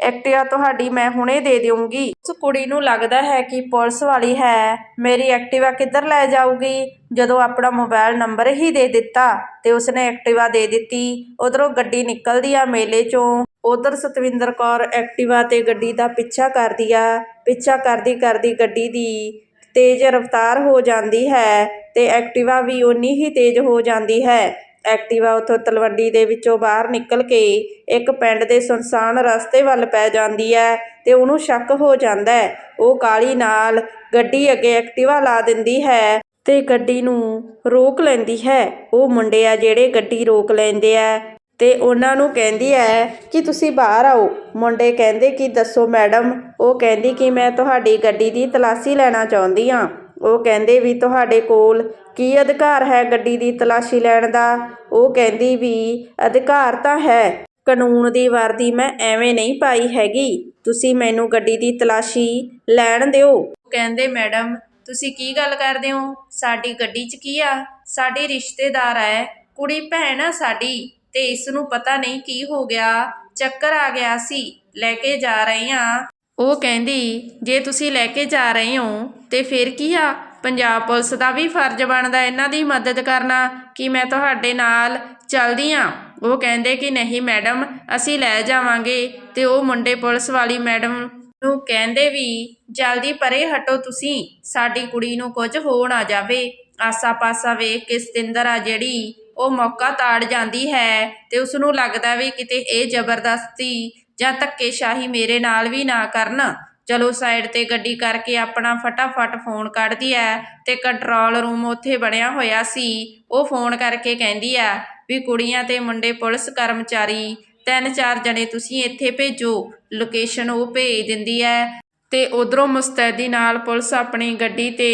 ਐਕਟਿਵਾ ਤੁਹਾਡੀ, ਮੈਂ ਹੁਣੇ ਦੇ ਦਿਉਂਗੀ। ਉਸ ਕੁੜੀ ਨੂੰ ਲੱਗਦਾ ਹੈ ਕਿ ਪੁਲਿਸ ਵਾਲੀ ਹੈ। ਮੇਰੀ ਐਕਟਿਵਾ ਕਿੱਧਰ ਲੈ ਜਾਊਗੀ? ਜਦੋਂ ਆਪਣਾ ਮੋਬਾਈਲ ਨੰਬਰ ਹੀ ਦੇ ਦਿੱਤਾ ਤੇ ਉਸਨੇ ਐਕਟਿਵਾ ਦੇ ਦਿੱਤੀ, ਉਧਰੋਂ ਗੱਡੀ ਨਿਕਲਦੀ ਆ ਮੇਲੇ ਚੋਂ। ਉੱਧਰ ਸਤਵਿੰਦਰ ਕੌਰ ਐਕਟਿਵਾ ਤੇ ਗੱਡੀ ਦਾ ਪਿੱਛਾ ਕਰਦੀ ਆ। ਪਿੱਛਾ ਕਰਦੀ ਕਰਦੀ ਗੱਡੀ ਦੀ ਤੇਜ਼ ਰਫ਼ਤਾਰ ਹੋ ਜਾਂਦੀ ਹੈ ਤੇ ਐਕਟਿਵਾ ਵੀ ਉਨੀ ਹੀ ਤੇਜ਼ ਹੋ ਜਾਂਦੀ ਹੈ। ਐਕਟਿਵਾ ਉੱਥੋਂ ਤਲਵੰਡੀ ਦੇ ਵਿੱਚੋਂ ਬਾਹਰ ਨਿਕਲ ਕੇ ਇੱਕ ਪਿੰਡ ਦੇ ਸੁਨਸਾਨ ਰਸਤੇ ਵੱਲ ਪੈ ਜਾਂਦੀ ਹੈ ਤੇ ਉਹਨੂੰ ਸ਼ੱਕ ਹੋ ਜਾਂਦਾ ਹੈ। ਉਹ ਕਾਲੀ ਨਾਲ ਗੱਡੀ ਅੱਗੇ ਐਕਟਿਵਾ ਲਾ ਦਿੰਦੀ ਹੈ ਤੇ ਗੱਡੀ ਨੂੰ ਰੋਕ ਲੈਂਦੀ ਹੈ। ਉਹ ਮੁੰਡੇ ਆ ਜਿਹੜੇ ਗੱਡੀ ਰੋਕ ਲੈਂਦੇ ਆ। ਤੇ ਉਹਨਾਂ ਨੂੰ ਕਹਿੰਦੀ ਹੈ ਕਿ ਤੁਸੀਂ ਬਾਹਰ ਆਓ। ਮੁੰਡੇ ਕਹਿੰਦੇ ਕਿ, ਦੱਸੋ ਮੈਡਮ। ਉਹ ਕਹਿੰਦੀ ਕਿ, ਮੈਂ ਤੁਹਾਡੀ ਗੱਡੀ ਦੀ ਤਲਾਸ਼ੀ ਲੈਣਾ ਚਾਹੁੰਦੀ ਹਾਂ ਉਹ ਕਹਿੰਦੇ ਵੀ, ਤੁਹਾਡੇ ਕੋਲ ਕੀ ਅਧਿਕਾਰ ਹੈ ਗੱਡੀ ਦੀ ਤਲਾਸ਼ੀ ਲੈਣ ਦਾ? ਉਹ ਕਹਿੰਦੀ ਵੀ, ਅਧਿਕਾਰ ਤਾਂ ਹੈ। ਕਾਨੂੰਨ ਦੀ ਵਰਦੀ ਮੈਂ ਐਵੇਂ ਨਹੀਂ ਪਾਈ ਹੈਗੀ। ਤੁਸੀਂ ਮੈਨੂੰ ਗੱਡੀ ਦੀ ਤਲਾਸ਼ੀ ਲੈਣ ਦਿਓ। ਕਹਿੰਦੇ, ਮੈਡਮ, ਤੁਸੀਂ ਕੀ ਗੱਲ ਕਰਦੇ ਹੋ? ਸਾਡੀ ਗੱਡੀ 'ਚ ਕੀ ਆ? ਸਾਡੀ ਰਿਸ਼ਤੇਦਾਰ ਹੈ ਕੁੜੀ ਭੈਣ ਆ ਸਾਡੀ। ਤੇ ਇਸ ਨੂੰ ਪਤਾ ਨਹੀਂ ਕੀ ਹੋ ਗਿਆ, ਚੱਕਰ ਆ ਗਿਆ ਸੀ, ਲੈ ਕੇ ਜਾ ਰਹੇ ਹਾਂ ਉਹ ਕਹਿੰਦੀ, ਜੇ ਤੁਸੀਂ ਲੈ ਕੇ ਜਾ ਰਹੇ ਹੋ, ਤੇ ਫਿਰ ਕੀ ਆ? ਪੰਜਾਬ ਪੁਲਿਸ ਦਾ ਵੀ ਫਰਜ਼ ਬਣਦਾ ਇਹਨਾਂ ਦੀ ਮਦਦ ਕਰਨਾ, ਕਿ ਮੈਂ ਤੁਹਾਡੇ ਨਾਲ ਚੱਲਦੀ ਆ। ਉਹ ਕਹਿੰਦੇ ਕਿ ਨਹੀਂ ਮੈਡਮ, ਅਸੀਂ ਲੈ ਜਾਵਾਂਗੇ। ਤੇ ਉਹ ਮੁੰਡੇ ਪੁਲਿਸ ਵਾਲੀ ਮੈਡਮ ਨੂੰ ਕਹਿੰਦੇ ਵੀ, ਜਲਦੀ ਪਰੇ ਹਟੋ ਤੁਸੀਂ, ਸਾਡੀ ਕੁੜੀ ਨੂੰ ਕੁਝ ਹੋ ਨਾ ਜਾਵੇ। ਆਸਾ ਪਾਸਾ ਵੇਖ ਕੇ ਸਤਿੰਦਰ ਆ ਜਿਹੜੀ ਉਹ ਮੌਕਾ ਤਾੜ ਜਾਂਦੀ ਹੈ ਅਤੇ ਉਸ ਨੂੰ ਲੱਗਦਾ ਵੀ ਕਿਤੇ ਇਹ ਜ਼ਬਰਦਸਤੀ ਜਾਂ ਧੱਕੇਸ਼ਾਹੀ ਮੇਰੇ ਨਾਲ ਵੀ ਨਾ ਕਰਨ। ਚਲੋ ਸਾਈਡ ਤੇ ਗੱਡੀ ਕਰਕੇ ਆਪਣਾ ਫਟਾਫਟ ਫੋਨ ਕੱਢਦੀ ਹੈ ਅਤੇ ਕੰਟਰੋਲ ਰੂਮ ਉੱਥੇ ਬਣਿਆ ਹੋਇਆ ਸੀ। ਉਹ ਫੋਨ ਕਰਕੇ ਕਹਿੰਦੀ ਆ ਵੀ ਕੁੜੀਆਂ ਅਤੇ ਮੁੰਡੇ ਪੁਲਿਸ ਕਰਮਚਾਰੀ, ਤਿੰਨ ਚਾਰ ਜਣੇ ਤੁਸੀਂ ਇੱਥੇ ਭੇਜੋ। ਲੋਕੇਸ਼ਨ ਉਹ ਭੇਜ ਦਿੰਦੀ ਹੈ। ਅਤੇ ਉੱਧਰੋਂ ਮੁਸਤੈਦੀ ਨਾਲ ਪੁਲਿਸ ਆਪਣੀ ਗੱਡੀ ਤੇ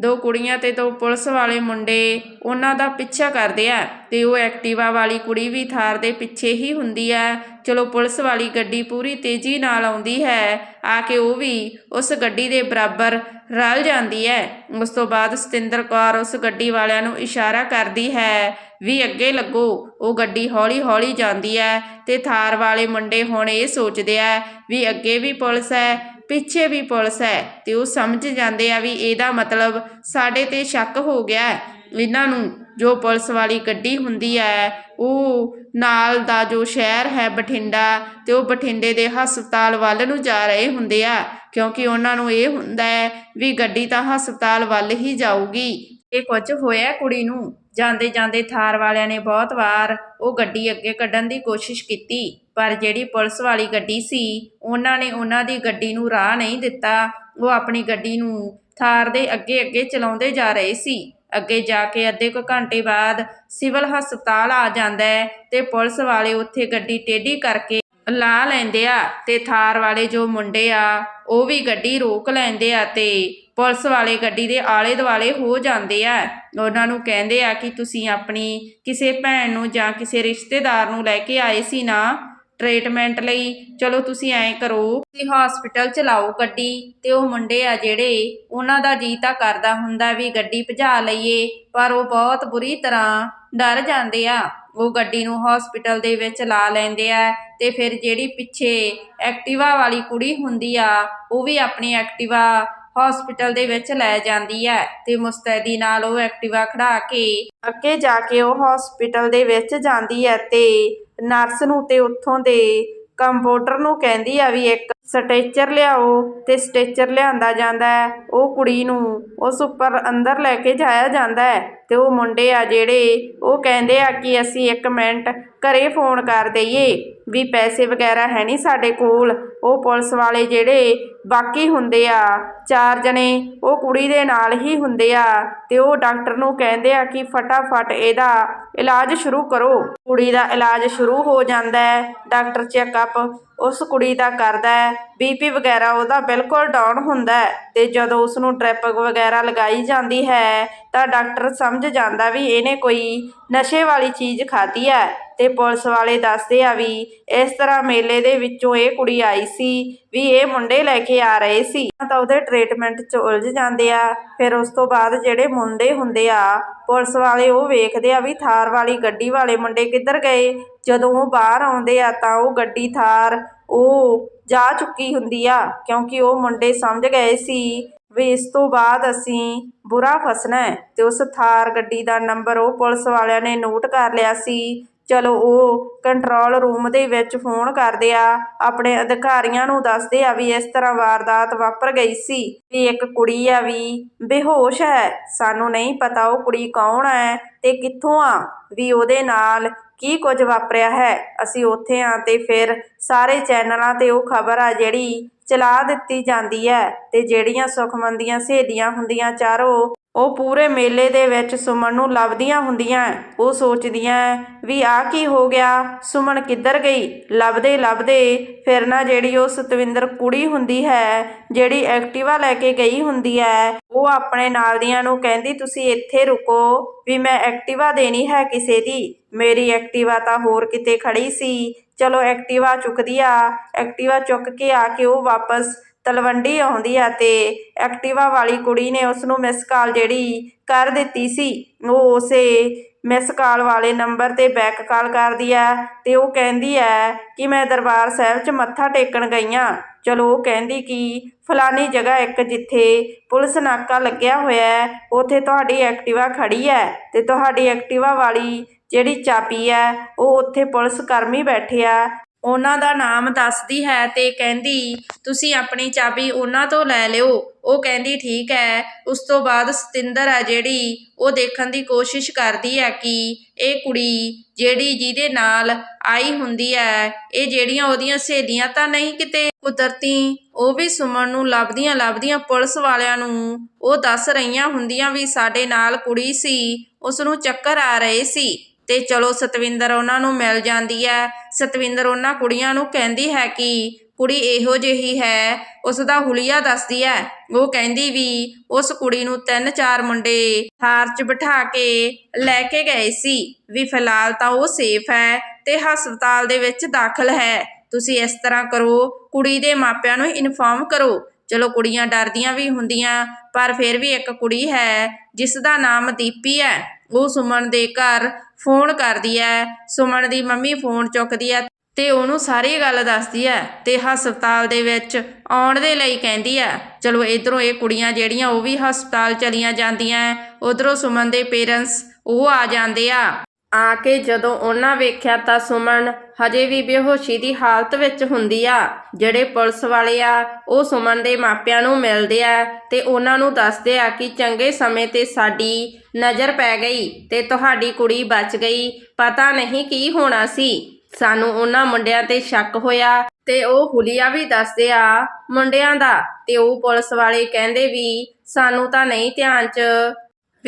ਦੋ ਕੁੜੀਆਂ ਅਤੇ ਦੋ ਪੁਲਿਸ ਵਾਲੇ ਮੁੰਡੇ ਉਹਨਾਂ ਦਾ ਪਿੱਛਾ ਕਰਦੇ ਆ ਅਤੇ ਉਹ ਐਕਟਿਵਾ ਵਾਲੀ ਕੁੜੀ ਵੀ ਥਾਰ ਦੇ ਪਿੱਛੇ ਹੀ ਹੁੰਦੀ ਹੈ ਚਲੋ ਪੁਲਿਸ ਵਾਲੀ ਗੱਡੀ ਪੂਰੀ ਤੇਜ਼ੀ ਨਾਲ ਆਉਂਦੀ ਹੈ, ਆ ਕੇ ਉਹ ਵੀ ਉਸ ਗੱਡੀ ਦੇ ਬਰਾਬਰ ਰਲ ਜਾਂਦੀ ਹੈ। ਉਸ ਤੋਂ ਬਾਅਦ ਸਤਿੰਦਰ ਕੌਰ ਉਸ ਗੱਡੀ ਵਾਲਿਆਂ ਨੂੰ ਇਸ਼ਾਰਾ ਕਰਦੀ ਹੈ ਵੀ ਅੱਗੇ ਲੱਗੋ, ਉਹ ਗੱਡੀ ਹੌਲੀ ਹੌਲੀ ਜਾਂਦੀ ਹੈ ਤੇ ਥਾਰ ਵਾਲੇ ਮੁੰਡੇ ਹੁਣ ਇਹ ਸੋਚਦੇ ਆ ਵੀ ਅੱਗੇ ਵੀ ਪੁਲਿਸ ਹੈ ਪਿੱਛੇ ਵੀ ਪੁਲਿਸ ਹੈ ਤੇ ਉਹ ਸਮਝ ਜਾਂਦੇ ਆ ਵੀ ਇਹਦਾ ਮਤਲਬ ਸਾਡੇ ਤੇ ਸ਼ੱਕ ਹੋ ਗਿਆ ਇਹਨਾਂ ਨੂੰ ਜੋ ਪੁਲਿਸ ਵਾਲੀ ਗੱਡੀ ਹੁੰਦੀ ਹੈ, ਉਹ ਨਾਲ ਦਾ ਜੋ ਸ਼ਹਿਰ ਹੈ ਬਠਿੰਡਾ, ਤੇ ਉਹ ਬਠਿੰਡੇ ਦੇ ਹਸਪਤਾਲ ਵੱਲ ਨੂੰ ਜਾ ਰਹੇ ਹੁੰਦੇ ਆ। ਕਿਉਂਕਿ ਉਹਨਾਂ ਨੂੰ ਇਹ ਹੁੰਦਾ ਹੈ ਵੀ ਗੱਡੀ ਤਾਂ ਹਸਪਤਾਲ ਵੱਲ ਹੀ ਜਾਊਗੀ। ਇਹ ਕੁਝ ਹੋਇਆ ਕੁੜੀ ਨੂੰ। ਜਾਂਦੇ ਜਾਂਦੇ ਥਾਰ ਵਾਲਿਆਂ ਨੇ ਬਹੁਤ ਵਾਰ ਉਹ ਗੱਡੀ ਅੱਗੇ ਕੱਢਣ ਦੀ ਕੋਸ਼ਿਸ਼ ਕੀਤੀ, ਪਰ ਜਿਹੜੀ ਪੁਲਿਸ ਵਾਲੀ ਗੱਡੀ ਸੀ, ਉਹਨਾਂ ਨੇ ਉਹਨਾਂ ਦੀ ਗੱਡੀ ਨੂੰ ਰਾਹ ਨਹੀਂ ਦਿੱਤਾ। ਉਹ ਆਪਣੀ ਗੱਡੀ ਨੂੰ ਥਾਰ ਦੇ ਅੱਗੇ ਅੱਗੇ ਚਲਾਉਂਦੇ ਜਾ ਰਹੇ ਸੀ। ਅੱਗੇ ਜਾ ਕੇ ਅੱਧੇ ਕੁ ਘੰਟੇ ਬਾਅਦ ਸਿਵਲ ਹਸਪਤਾਲ ਆ ਜਾਂਦਾ ਹੈ ਤੇ ਪੁਲਿਸ ਵਾਲੇ ਉੱਥੇ ਗੱਡੀ ਟੇਢੀ ਕਰਕੇ ਲਾ ਲੈਂਦੇ ਆ ਤੇ ਥਾਰ ਵਾਲੇ ਜੋ ਮੁੰਡੇ ਆ, ਉਹ ਵੀ ਗੱਡੀ ਰੋਕ ਲੈਂਦੇ ਆ ਤੇ ਪੁਲਿਸ ਵਾਲੇ ਗੱਡੀ ਦੇ ਆਲੇ ਦੁਆਲੇ ਹੋ ਜਾਂਦੇ ਆ। ਉਹਨਾਂ ਨੂੰ ਕਹਿੰਦੇ ਆ ਕਿ ਤੁਸੀਂ ਆਪਣੀ ਕਿਸੇ ਭੈਣ ਨੂੰ ਜਾਂ ਕਿਸੇ ਰਿਸ਼ਤੇਦਾਰ ਨੂੰ ਲੈ ਕੇ ਆਏ ਸੀ ਨਾ ਟ੍ਰੀਟਮੈਂਟ ਲਈ। ਚਲੋ ਤੁਸੀਂ ਐਂ ਕਰੋ, ਤੁਸੀਂ ਹਸਪੀਟਲ ਚਲਾਓ ਗੱਡੀ ਤੇ ਉਹ ਮੁੰਡੇ ਆ ਜਿਹੜੇ, ਉਹਨਾਂ ਦਾ ਜੀ ਤਾਂ ਕਰਦਾ ਹੁੰਦਾ ਵੀ ਗੱਡੀ ਭਜਾ ਲਈਏ, ਪਰ ਉਹ ਬਹੁਤ ਬੁਰੀ ਤਰ੍ਹਾਂ ਡਰ ਜਾਂਦੇ ਆ। ਉਹ ਗੱਡੀ ਨੂੰ ਹਸਪੀਟਲ ਦੇ ਵਿੱਚ ਲਾ ਲੈਂਦੇ ਆ ਤੇ ਫਿਰ ਜਿਹੜੀ ਪਿੱਛੇ ਐਕਟਿਵਾ ਵਾਲੀ ਕੁੜੀ ਹੁੰਦੀ ਆ, ਉਹ ਵੀ ਆਪਣੀ ਐਕਟਿਵਾ ਹਸਪੀਟਲ ਦੇ ਵਿੱਚ ਲੈ ਜਾਂਦੀ ਹੈ ਤੇ ਮੁਸਤੈਦੀ ਨਾਲ ਉਹ ਐਕਟਿਵਾ ਖੜਾ ਕੇ ਅੱਗੇ ਜਾ ਕੇ ਉਹ ਹਸਪੀਟਲ ਦੇ ਵਿੱਚ ਜਾਂਦੀ ਹੈ ਤੇ ਨਰਸ ਨੂੰ ਤੇ ਉੱਥੋਂ ਦੇ ਕੰਪਾਊਂਡਰ ਨੂੰ ਕਹਿੰਦੀ ਆ ਵੀ ਇੱਕ ਸਟੇਚਰ ਲਿਆਓ ਤੇ ਸਟੇਚਰ ਲਿਆਂਦਾ ਜਾਂਦਾ ਹੈ। ਉਹ ਕੁੜੀ ਨੂੰ ਉਸ ਉੱਪਰ ਅੰਦਰ ਲੈ ਕੇ ਜਾਇਆ ਜਾਂਦਾ ਹੈ ਤੇ ਉਹ ਮੁੰਡੇ ਆ ਜਿਹੜੇ ਉਹ ਕਹਿੰਦੇ ਆ ਕਿ ਅਸੀਂ ਇੱਕ ਮਿੰਟ ਘਰੇ ਫੋਨ ਕਰ ਦਈਏ। ਵੀ ਪੈਸੇ ਵਗੈਰਾ ਹੈ ਨਹੀਂ ਸਾਡੇ ਕੋਲ। ਉਹ ਪੁਲਿਸ ਵਾਲੇ ਜਿਹੜੇ ਬਾਕੀ ਹੁੰਦੇ ਆ, ਚਾਰ ਜਣੇ, ਉਹ ਕੁੜੀ ਦੇ ਨਾਲ ਹੀ ਹੁੰਦੇ ਆ। ਤੇ ਉਹ ਡਾਕਟਰ ਨੂੰ ਕਹਿੰਦੇ ਆ ਕਿ ਫਟਾਫਟ ਇਹਦਾ ਇਲਾਜ ਸ਼ੁਰੂ ਕਰੋ। ਕੁੜੀ ਦਾ ਇਲਾਜ ਸ਼ੁਰੂ ਹੋ ਜਾਂਦਾ ਹੈ। ਡਾਕਟਰ ਚੈੱਕਅਪ ਉਸ ਕੁੜੀ ਦਾ ਕਰਦਾ ਹੈ। ਬੀਪੀ ਵਗੈਰਾ ਉਹਦਾ ਬਿਲਕੁਲ ਡਾਊਨ ਹੁੰਦਾ ਹੈ ਤੇ ਜਦੋਂ ਉਸ ਨੂੰ ਡ੍ਰਿਪ ਵਗੈਰਾ ਲਗਾਈ ਜਾਂਦੀ ਹੈ ਤਾਂ ਡਾਕਟਰ ਸਮਝ ਜਾਂਦਾ ਵੀ ਇਹਨੇ ਕੋਈ ਨਸ਼ੇ ਵਾਲੀ ਚੀਜ਼ ਖਾਧੀ ਹੈ ਤੇ ਪੁਲਿਸ ਵਾਲੇ ਦੱਸਦੇ ਆ ਵੀ ਇਸ ਤਰ੍ਹਾਂ ਮੇਲੇ ਦੇ ਵਿੱਚੋਂ ਇਹ ਕੁੜੀ ਆਈ ਸੀ ਵੀ ਇਹ ਮੁੰਡੇ ਲੈ ਕੇ ਆ ਰਹੇ ਸੀ। ਤਾਂ ਉਹਦੇ ਟ੍ਰੀਟਮੈਂਟ 'ਚ ਉਲਝ ਜਾਂਦੇ ਆ। ਫਿਰ ਉਸ ਤੋਂ ਬਾਅਦ ਜਿਹੜੇ ਮੁੰਡੇ ਹੁੰਦੇ ਆ, ਪੁਲਿਸ ਵਾਲੇ ਉਹ ਵੇਖਦੇ ਆ ਵੀ ਥਾਰ ਵਾਲੀ ਗੱਡੀ ਵਾਲੇ ਮੁੰਡੇ ਕਿੱਧਰ ਗਏ। ਜਦੋਂ ਉਹ ਬਾਹਰ ਆਉਂਦੇ ਆ ਤਾਂ ਉਹ ਗੱਡੀ ਥਾਰ ਉਹ ਜਾ ਚੁੱਕੀ ਹੁੰਦੀ ਆ, ਕਿਉਂਕਿ ਉਹ ਮੁੰਡੇ ਸਮਝ ਗਏ ਸੀ ਵੀ ਇਸ ਤੋਂ ਬਾਅਦ ਅਸੀਂ ਬੁਰਾ ਫਸਣਾ ਤੇ ਉਸ ਥਾਰ ਗੱਡੀ ਦਾ ਨੰਬਰ ਉਹ ਪੁਲਿਸ ਵਾਲਿਆਂ ਨੇ ਨੋਟ ਕਰ ਲਿਆ ਸੀ। ਚਲੋ ਉਹ ਕੰਟਰੋਲ ਰੂਮ ਦੇ ਵਿੱਚ ਫੋਨ ਕਰਦੇ ਆ, ਆਪਣੇ ਅਧਿਕਾਰੀਆਂ ਨੂੰ ਦੱਸਦੇ ਆ ਵੀ ਇਸ ਤਰ੍ਹਾਂ ਵਾਰਦਾਤ ਵਾਪਰ ਗਈ ਸੀ ਵੀ ਇੱਕ ਕੁੜੀ ਆ ਵੀ ਬੇਹੋਸ਼ ਹੈ। ਸਾਨੂੰ ਨਹੀਂ ਪਤਾ ਉਹ ਕੁੜੀ ਕੌਣ ਹੈ ਤੇ ਕਿੱਥੋਂ ਆ, ਵੀ ਉਹਦੇ ਨਾਲ ਕੀ ਕੁਝ ਵਾਪਰਿਆ ਹੈ? ਅਸੀਂ ਉੱਥੇ ਹਾਂ ਤੇ ਫਿਰ ਸਾਰੇ ਚੈਨਲਾਂ ਤੇ ਉਹ ਖਬਰ ਆ ਜਿਹੜੀ ਚਲਾ ਦਿੱਤੀ ਜਾਂਦੀ ਹੈ ਤੇ ਜਿਹੜੀਆਂ ਸੁਖਮਨ ਦੀਆਂ ਸਹੇਲੀਆਂ ਹੁੰਦੀਆਂ ਚਾਰੋਂ ਉਹ ਪੂਰੇ ਮੇਲੇ ਦੇ ਵਿੱਚ ਸੁਮਨ ਨੂੰ ਲੱਭਦੀਆਂ ਹੁੰਦੀਆਂ। ਉਹ ਸੋਚਦੀਆਂ, ਵੀ ਆ ਕੀ ਹੋ ਗਿਆ? ਸੁਮਨ ਕਿੱਧਰ ਗਈ? ਲੱਭਦੇ ਲੱਭਦੇ ਫਿਰ ਨਾ ਜਿਹੜੀ ਉਹ ਸਤਵਿੰਦਰ ਕੁੜੀ ਹੁੰਦੀ ਹੈ, ਜਿਹੜੀ ਐਕਟਿਵਾ ਲੈ ਕੇ ਗਈ ਹੁੰਦੀ ਹੈ, ਉਹ ਆਪਣੇ ਨਾਲ ਦੀਆਂ ਨੂੰ ਕਹਿੰਦੀ, ਤੁਸੀਂ ਇੱਥੇ ਰੁਕੋ, ਵੀ ਮੈਂ ਐਕਟਿਵਾ ਦੇਣੀ ਹੈ ਕਿਸੇ ਦੀ। ਮੇਰੀ ਐਕਟਿਵਾ ਤਾਂ ਹੋਰ ਕਿਤੇ ਖੜੀ ਸੀ। ਚਲੋ ਐਕਟਿਵਾ ਚੁੱਕਦੀ ਆ। ਐਕਟਿਵਾ ਚੁੱਕ ਕੇ ਆ ਕੇ ਉਹ ਵਾਪਸ ਤਲਵੰਡੀ ਆਉਂਦੀ ਆ ਤੇ ਐਕਟਿਵਾ ਵਾਲੀ ਕੁੜੀ ਨੇ ਉਸ ਨੂੰ ਮਿਸ ਕਾਲ ਜਿਹੜੀ ਕਰ ਦਿੱਤੀ ਸੀ, ਉਹ ਉਸੇ ਮਿਸ ਕਾਲ ਵਾਲੇ ਨੰਬਰ ਤੇ ਬੈਕ ਕਾਲ ਕਰਦੀ ਆ ਤੇ ਉਹ ਕਹਿੰਦੀ ਆ ਕਿ ਮੈਂ ਦਰਬਾਰ ਸਾਹਿਬ 'ਚ ਮੱਥਾ ਟੇਕਣ ਗਈ ਆ। ਚਲੋ ਉਹ ਕਹਿੰਦੀ ਕਿ ਫਲਾਨੀ ਜਗ੍ਹਾ ਇੱਕ ਜਿੱਥੇ ਪੁਲਿਸ ਨਾਕਾ ਲੱਗਿਆ ਹੋਇਆ ਹੈ, ਉੱਥੇ ਤੁਹਾਡੀ ਐਕਟਿਵਾ ਖੜੀ ਹੈ ਤੇ ਤੁਹਾਡੀ ਐਕਟਿਵਾ ਵਾਲੀ ਜਿਹੜੀ ਚਾਬੀ ਹੈ, ਉਹ ਉੱਥੇ ਪੁਲਿਸ ਕਰਮੀ ਬੈਠੇ ਆ। ਉਹਨਾਂ ਦਾ ਨਾਮ ਦੱਸਦੀ ਹੈ ਅਤੇ ਕਹਿੰਦੀ, ਤੁਸੀਂ ਆਪਣੀ ਚਾਬੀ ਉਹਨਾਂ ਤੋਂ ਲੈ ਲਿਓ। ਉਹ ਕਹਿੰਦੀ, ਠੀਕ ਹੈ। ਉਸ ਤੋਂ ਬਾਅਦ ਸਤਿੰਦਰ ਹੈ ਜਿਹੜੀ, ਉਹ ਦੇਖਣ ਦੀ ਕੋਸ਼ਿਸ਼ ਕਰਦੀ ਹੈ ਕਿ ਇਹ ਕੁੜੀ ਜਿਹੜੀ ਜਿਹਦੇ ਨਾਲ ਆਈ ਹੁੰਦੀ ਹੈ, ਇਹ ਜਿਹੜੀਆਂ ਉਹਦੀਆਂ ਸਹੇਲੀਆਂ ਤਾਂ ਨਹੀਂ ਕਿਤੇ ਕੁਦਰਤੀ ਉਹ ਵੀ ਸੁਮਨ ਨੂੰ ਲੱਭਦੀਆਂ ਲੱਭਦੀਆਂ ਪੁਲਿਸ ਵਾਲਿਆਂ ਨੂੰ ਉਹ ਦੱਸ ਰਹੀਆਂ ਹੁੰਦੀਆਂ ਵੀ ਸਾਡੇ ਨਾਲ ਕੁੜੀ ਸੀ ਉਸ ਨੂੰ ਚੱਕਰ ਆ ਰਹੇ ਸੀ। ਅਤੇ ਚਲੋ ਸਤਵਿੰਦਰ ਉਹਨਾਂ ਨੂੰ ਮਿਲ ਜਾਂਦੀ ਹੈ। ਸਤਵਿੰਦਰ ਉਹਨਾਂ ਕੁੜੀਆਂ ਨੂੰ ਕਹਿੰਦੀ ਹੈ ਕਿ ਕੁੜੀ ਇਹੋ ਜਿਹੀ ਹੈ ਉਸ ਦਾ ਹੁਲੀਆ ਦੱਸਦੀ ਹੈ। ਉਹ ਕਹਿੰਦੀ ਵੀ ਉਸ ਕੁੜੀ ਨੂੰ ਤਿੰਨ ਚਾਰ ਮੁੰਡੇ ਥਾਰ 'ਚ ਬਿਠਾ ਕੇ ਲੈ ਕੇ ਗਏ ਸੀ। ਵੀ ਫਿਲਹਾਲ ਤਾਂ ਉਹ ਸੇਫ ਹੈ ਤੇ ਹਸਪਤਾਲ ਦੇ ਵਿੱਚ ਦਾਖਲ ਹੈ। ਤੁਸੀਂ ਇਸ ਤਰ੍ਹਾਂ ਕਰੋ, ਕੁੜੀ ਦੇ ਮਾਪਿਆਂ ਨੂੰ ਇਨਫੋਰਮ ਕਰੋ। ਚਲੋ ਕੁੜੀਆਂ ਡਰਦੀਆਂ ਵੀ ਹੁੰਦੀਆਂ, ਪਰ ਫਿਰ ਵੀ ਇੱਕ ਕੁੜੀ ਹੈ ਜਿਸ ਦਾ ਨਾਮ ਦੀਪੀ ਹੈ। ਉਹ ਸੁਮਨ ਦੇ ਘਰ ਫੋਨ ਕਰਦੀ ਹੈ ਸੁਮਨ ਦੀ ਮੰਮੀ ਫੋਨ ਚੁੱਕਦੀ ਹੈ ਤੇ ਉਹਨੂੰ ਸਾਰੀ ਗੱਲ ਦੱਸਦੀ ਹੈ ਤੇ ਹਸਪਤਾਲ ਦੇ ਵਿੱਚ ਆਉਣ ਦੇ ਲਈ ਕਹਿੰਦੀ ਹੈ ਚਲੋ ਇਧਰੋਂ ਇਹ ਕੁੜੀਆਂ ਜਿਹੜੀਆਂ ਉਹ ਵੀ ਹਸਪਤਾਲ ਚਲੀਆਂ ਜਾਂਦੀਆਂ ਉਧਰੋਂ ਸੁਮਨ ਦੇ ਪੇਰੈਂਟਸ ਉਹ ਆ ਜਾਂਦੇ ਆ। ਆ ਕੇ ਜਦੋਂ ਉਹਨਾਂ ਵੇਖਿਆ ਤਾਂ ਸੁਮਨ ਹਜੇ ਵੀ ਬੇਹੋਸ਼ੀ ਦੀ ਹਾਲਤ ਵਿੱਚ ਹੁੰਦੀ ਆ। ਜਿਹੜੇ ਪੁਲਿਸ ਵਾਲੇ ਆ, ਉਹ ਸੁਮਨ ਦੇ ਮਾਪਿਆਂ ਨੂੰ ਮਿਲਦੇ ਆ ਤੇ ਉਹਨਾਂ ਨੂੰ ਦੱਸਦੇ ਆ ਕਿ ਚੰਗੇ ਸਮੇਂ ਤੇ ਸਾਡੀ ਨਜ਼ਰ ਪੈ ਗਈ ਤੇ ਤੁਹਾਡੀ ਕੁੜੀ ਬਚ ਗਈ। ਪਤਾ ਨਹੀਂ ਕੀ ਹੋਣਾ ਸੀ। ਸਾਨੂੰ ਉਹਨਾਂ ਮੁੰਡਿਆਂ ਤੇ ਸ਼ੱਕ ਹੋਇਆ ਤੇ ਉਹ ਹੁਲੀਆ ਵੀ ਦੱਸਦੇ ਆ ਮੁੰਡਿਆਂ ਦਾ ਤੇ ਉਹ ਪੁਲਿਸ ਵਾਲੇ ਕਹਿੰਦੇ ਵੀ ਸਾਨੂੰ ਤਾਂ ਨਹੀਂ ਧਿਆਨ 'ਚ